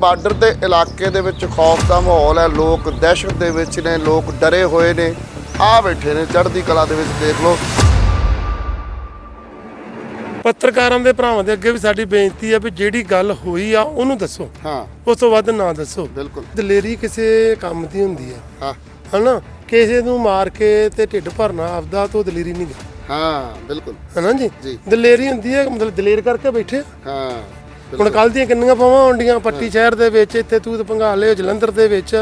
Border ਦੇ ਇਲਾਕੇ ਦੇ ਵਿੱਚ ਖੌਫ ਦਾ ਮਾਹੌਲ ਹੈ। ਲੋਕ ਦਹਿਸ਼ਤ ਦੇ ਵਿੱਚ ਨੇ ਲੋਕ ਡਰੇ ਹੋਏ ਨੇ। ਆ ਬੈਠੇ ਨੇ ਚੜ੍ਹਦੀ ਕਲਾ ਦੇ ਵਿੱਚ ਦੇਖ ਲਓ। ਪੱਤਰਕਾਰਾਂ ਦੇ ਭਰਾਵਾਂ ਦੇ ਅੱਗੇ ਵੀ ਸਾਡੀ ਬੇਨਤੀ ਹੈ ਵੀ ਜਿਹੜੀ ਗੱਲ ਹੋਈ ਆ ਉਹਨੂੰ ਦੱਸੋ। ਹਾਂ। ਉਸ ਤੋਂ ਵੱਧ ਨਾ ਦੱਸੋ। ਬਿਲਕੁਲ। ਦਲੇਰੀ ਕਿਸੇ ਕੰਮ ਦੀ ਹੁੰਦੀ ਹੈ। ਹਾਂ। ਹਨਾ? ਕਿਸੇ ਨੂੰ ਮਾਰ ਕੇ ਤੇ ਢਿੱਡ ਭਰਨਾ ਆਪਦਾ ਤੋਂ ਦਲੇਰੀ ਨਹੀਂ ਹਾਂ ਬਿਲਕੁਲ। ਹਨਾ ਜੀ? ਜੀ। ਦਲੇਰੀ ਹੁੰਦੀ ਹੈ ਮਤਲਬ ਦਲੇਰ ਕਰਕੇ ਬੈਠੇ। ਹਾਂ। ਹੁਣ ਕੱਲ ਦੀਆਂ ਕਿੰਨੀਆਂ ਪਾਵਾਂ ਹੁੰਦੀਆਂ ਪੱਟੀ ਸ਼ਹਿਰ ਦੇ ਵਿੱਚ ਇੱਥੇ ਤੂਤ ਪੰਗਾਲੇ ਜਲੰਧਰ ਦੇ ਵਿੱਚ।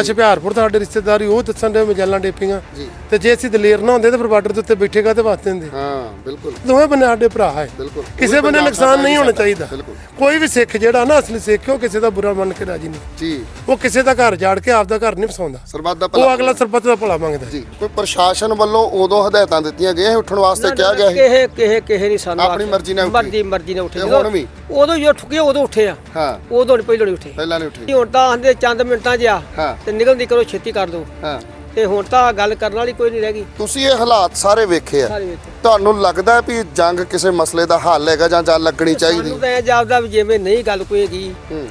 ਅੱਛਾ ਹੁਸ਼ਿਆਰਪੁਰ ਸਾਡੇ ਰਿਸ਼ਤੇਦਾਰੀ ਉਹ ਦੱਸਣ ਦੇ ਮਜਾਲਾਂ ਡੇਪੀਆਂ। ਜੀ। ਤੇ ਜੇ ਅਸੀਂ ਦਲੇਰ ਨਾ ਹੁੰਦੇ ਤਾਂ ਫਿਰ ਬਾਰਡਰ ਦੇ ਉੱਤੇ ਬੈਠੇ ਕਾਤੇ ਵਾਸਤੇ ਹੁੰਦੇ ਹਾਂ ਬਿਲਕੁਲ। ਦੋਵੇਂ ਬੰਨੇ ਸਾਡੇ ਭਰਾ ਹੈ। ਬਿਲਕੁਲ। ਕਿਸੇ ਬੰਨੇ ਨੁਕਸਾਨ ਨਹੀਂ ਹੋਣਾ। ਚਾਹੀਦਾ। ਕੋਈ ਵੀ ਸਿੱਖ ਜਿਹੜਾ ਨਾ ਅਸਲੀ ਸਿੱਖ ਹੈ, ਉਹ ਕਿਸੇ ਦਾ ਬੁਰਾ ਮੰਨ ਕੇ ਰਾਜੀ ਨਹੀਂ। ਜੀ। ਉਹ ਕਿਸੇ ਦਾ ਘਰ ਜਾੜ ਕੇ ਆਪਦਾ ਘਰ ਨਹੀਂ ਵਸਾਉਂਦਾ। ਸਰਬੱਤ ਦਾ ਉਹ ਭਲਾ ਅਗਲਾ ਸਰਬੱਤ ਦਾ ਭਲਾ ਮੰਗਦਾ। ਜੀ ਕੋਈ ਪ੍ਰਸ਼ਾਸਨ ਵੱਲੋਂ ਉਦੋਂ ਹਦਾਇਤਾਂ ਦਿੱਤੀਆਂ ਗਈਆਂ ਉੱਠਣ ਵਾਸਤੇ? ਕਿਹਾ ਗਿਆ ਕਿਹੇ ਕਿਹੇ ਕਿਹੇ ਨਹੀਂ ਸਾਨੂੰ ਆਪਣੀ। ਮਰਜ਼ੀ ਨਾਲ ਉੱਠੀ। ਮਰਜ਼ੀ ਮਰਜ਼ੀ ਨਾਲ ਉੱਠੇ। ਤੇ ਹੁਣ ਵੀ? ਉਦੋਂ ਜੋ ਠੁਕੇ ਉਦੋਂ ਉੱਠੇ ਆ। ਹਾਂ। ਉਦੋਂ ਨਹੀਂ ਪਹਿਲਾਂ ਨਹੀਂ ਉੱਠੇ। ਪਹਿਲਾਂ ਨਹੀਂ ਉੱਠੀ। ਹੁਣ ਤਾਂ ਆਂਦੇ ਚੰਦ ਮਿੰਟਾਂ 'ਚ ਆ ਹਾਂ। ਤੇ ਨਿਕਲਦੀ ਕਰੋ ਛੇਤੀ ਕਰ ਦੋ ਹਾਂ। ਤੇ ਹੁਣ ਤਾਂ ਗੱਲ ਕਰਨ ਵਾਲੀ ਕੋਈ ਨਹੀਂ ਰਹਿ ਗਈ। ਤੁਸੀਂ ਇਹ ਹਾਲਾਤ ਸਾਰੇ ਵੇਖੇ ਆ। ਸਾਰੇ ਵਿੱਚ ਤੁਹਾਨੂੰ ਲੱਗਦਾ ਹੈ ਵੀ ਜੰਗ ਕਿਸੇ ਮਸਲੇ ਦਾ ਹੱਲ ਹੈਗਾ ਜਾਂ ਜਾਂ ਲੱਗਣੀ ਚਾਹੀਦੀ? ਸਾਨੂੰ ਤਾਂ ਇਹ ਜਾਪਦਾ ਵੀ ਜਿਵੇਂ ਨਹੀਂ ਗੱਲ ਕੋਈ ਹੈਗੀ ਹੂੰ।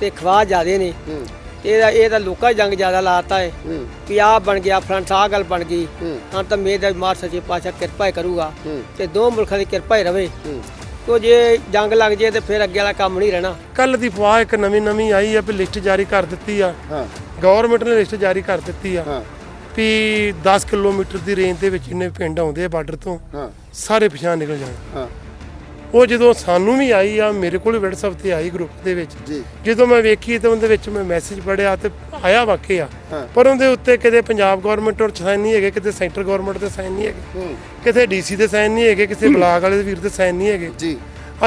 ਤੇ ਖਵਾ ਜ਼ਿਆਦੇ ਨੇ। ਹੂੰ। ਇਹਦਾ ਇਹ ਤਾਂ ਲੋਕਾਂ 'ਚ ਜੰਗ ਜ਼ਿਆਦਾ ਲਾਤਾ ਹੈ ਹੂੰ। ਵੀ ਆਹ ਬਣ ਗਿਆ ਫਰੰਟ ਆਹ ਗੱਲ ਬਣ ਗਈ। ਹੂੰ। ਹਾਂ ਤਾਂ ਮੇਰ ਦਾ ਮਾਰ ਸੱਚੇ ਪਾਤਸ਼ਾਹ ਕਿਰਪਾ ਹੀ ਕਰੂਗਾ। ਹੂੰ। ਤੇ ਦੋ ਮੁਲਕਾਂ ਦੀ ਕਿਰਪਾ ਹੀ ਰਵੇ। ਹੂੰ। ਤੋ ਜੇ ਜੰਗ ਲੱਗ ਜੇ ਤੇ ਫਿਰ ਅੱਗੇ ਵਾਲਾ ਕੰਮ ਨਹੀਂ ਰਹਿਣਾ। ਕੱਲ ਦੀ ਫਵਾਹ ਇੱਕ ਨਵੀਂ ਨਵੀਂ ਆਈ ਆ ਵੀ ਲਿਸਟ ਜਾਰੀ ਕਰ ਦਿੱਤੀ ਆ। ਹਾਂ। ਗਵਰਨਮੈਂਟ ਨੇ ਲਿਸਟ ਜਾਰੀ ਕਰ ਦਿੱਤੀ ਆ। ਹਾਂ। ਵੀ 10 ਕਿਲੋਮੀਟਰ ਦੀ ਰੇਂਜ ਦੇ ਵਿੱਚ ਜਿੰਨੇ ਪਿੰਡ ਆਉਂਦੇ ਆ ਬਾਰਡਰ ਤੋਂ ਹਾਂ। ਸਾਰੇ ਪਛਾਣ ਨਿਕਲ ਜਾਣ। ਹਾਂ। ਉਹ ਜਦੋਂ ਸਾਨੂੰ ਵੀ ਆਈ ਆ ਮੇਰੇ ਕੋਲ WhatsApp ਤੇ ਆਈ ਗਰੁੱਪ ਦੇ ਵਿੱਚ। ਜੀ। ਜਦੋਂ ਮੈਂ ਵੇਖੀ ਤੇ ਉਹਦੇ ਵਿੱਚ ਮੈਂ ਮੈਸੇਜ ਪੜਿਆ ਤੇ ਆਇਆ ਵਾਕਿਆ। ਪਰ ਉਹਦੇ ਉੱਤੇ ਕਿਤੇ ਪੰਜਾਬ ਗਵਰਨਮੈਂਟ ਔਰ ਸਾਈਨ ਨਹੀਂ ਹੈਗੇ ਕਿਤੇ ਸੈਂਟਰ ਗਵਰਨਮੈਂਟ ਦੇ ਸਾਈਨ ਨਹੀਂ ਹੈਗੇ। ਕਿਤੇ ਡੀਸੀ ਦੇ ਸਾਈਨ ਨਹੀਂ ਹੈਗੇ ਕਿਸੇ ਬਲਾਕ ਵਾਲੇ ਦੇ ਵੀਰ ਦੇ ਸਾਈਨ ਨਹੀਂ ਹੈਗੇ। ਜੀ।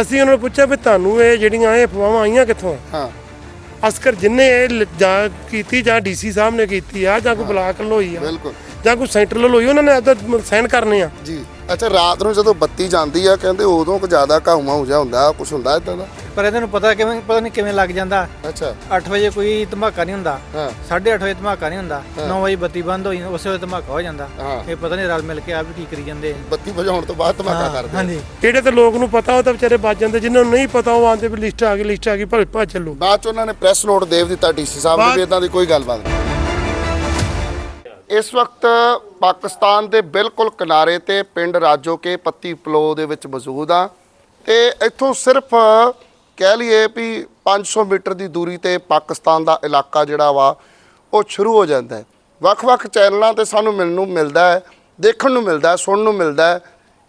ਅਸੀਂ ਉਹਨਾਂ ਨੂੰ ਪੁੱਛਿਆ ਵੀ ਤੁਹਾਨੂੰ ਇਹ ਜਿਹੜੀਆਂ ਇਹ ਅਫਵਾਹਾਂ ਆਈਆਂ ਕਿੱਥੋਂ? ਹਾਂ। ਅਸਕਰ ਜਿੰਨੇ ਇਹ ਲ- ਜਾਂ ਕੀਤੀ ਜਾਂ ਡੀਸੀ ਸਾਹਿਬ ਨੇ ਕੀਤੀ ਆ ਜਾਂ ਕੋਈ ਬਲਾਕ ਲੋਈ ਆ ਬਿਲਕੁਲ। ਜਾਂ ਕੋਈ ਸੈਂਟਰ ਲੋਈ ਉਹਨਾਂ ਨੇ ਆਪਦਾ ਸਾਈਨ ਕਰਨੇ ਆ। ਜੀ। ਅੱਛਾ ਰਾਤ ਨੂੰ ਜਦੋਂ ਬੱਤੀ ਜਾਂਦੀ ਆ ਕਹਿੰਦੇ ਉਦੋਂ ਕੁ ਜ਼ਿਆਦਾ ਘਾਉਮਾ ਹੋ ਜਾ ਹੁੰਦਾ ਕੁਝ ਹੁੰਦਾ ਇਦਾਂ ਦਾ? ਪਰ ਇਹਨਾਂ ਨੂੰ ਪਤਾ ਕਿਵੇਂ ਪਤਾ ਨਹੀਂ ਕਿਵੇਂ ਲੱਗ ਜਾਂਦਾ। ਅੱਛਾ। 8 ਵਜੇ ਕੋਈ ਧਮਾਕਾ ਨਹੀਂ ਹੁੰਦਾ। ਹਾਂ। 8:30 ਵਜੇ ਧਮਾਕਾ ਨਹੀਂ ਹੁੰਦਾ। 9 ਵਜੇ ਬੱਤੀ ਬੰਦ ਹੋਈ ਉਸੇ ਵੇਲੇ ਧਮਾਕਾ ਹੋ ਜਾਂਦਾ। ਹਾਂ। ਇਹ ਪਤਾ ਨਹੀਂ ਰਲ ਮਿਲ ਕੇ ਆ ਵੀ ਕੀ ਕਰੀ ਜਾਂਦੇ। ਬੱਤੀ ਵਜਾਉਣ ਤੋਂ ਬਾਅਦ ਧਮਾਕਾ ਕਰਦੇ ਆ। ਹਾਂਜੀ। ਜਿਹੜੇ ਤੇ ਲੋਕ ਨੂੰ ਪਤਾ ਉਹ ਤਾਂ ਵਿਚਾਰੇ ਬਚ ਜਾਂਦੇ। ਜਿਨ੍ਹਾਂ ਨੂੰ ਨਹੀਂ ਪਤਾ ਉਹ ਆਂਦੇ ਵੀ ਲਿਸਟ ਆ ਗਈ ਲਿਸਟ ਆ ਗਈ ਭਲੇ ਭਾ ਚੱਲੋ। ਬਾਅਦ ਚ ਉਹਨਾਂ ਨੇ ਪ੍ਰੈਸ ਨੋਟ ਦੇਵ ਦਿੱਤਾ ਡੀਸੀ ਸਾਹਿਬ ਨੂੰ ਵੀ ਇਦਾਂ ਦੀ ਕੋਈ ਗੱਲਬਾਤ ਨਹੀਂ। ਇਸ ਵਕਤ ਪਾਕਿਸਤਾਨ ਦੇ ਬਿਲਕੁਲ ਕਿਨਾਰੇ ਤੇ ਪਿੰਡ ਰਾਜੋ ਕੇ ਪੱਤੀ ਪਲੋ ਦੇ ਵਿੱਚ ਮੌਜੂਦ ਆ ਤੇ ਇੱਥੋਂ ਸਿਰਫ ਕਹਿ ਲਈਏ ਵੀ 500 ਮੀਟਰ ਦੀ ਦੂਰੀ ਤੇ ਪਾਕਿਸਤਾਨ ਦਾ ਇਲਾਕਾ ਜਿਹੜਾ ਵਾ, ਉਹ ਸ਼ੁਰੂ ਹੋ ਜਾਂਦਾ ਹੈ। ਵੱਖ-ਵੱਖ ਚੈਨਲਾਂ ਤੇ ਸਾਨੂੰ ਮਿਲਣ ਨੂੰ ਮਿਲਦਾ ਹੈ, ਦੇਖਣ ਨੂੰ ਮਿਲਦਾ ਹੈ, ਸੁਣਨ ਨੂੰ ਮਿਲਦਾ ਹੈ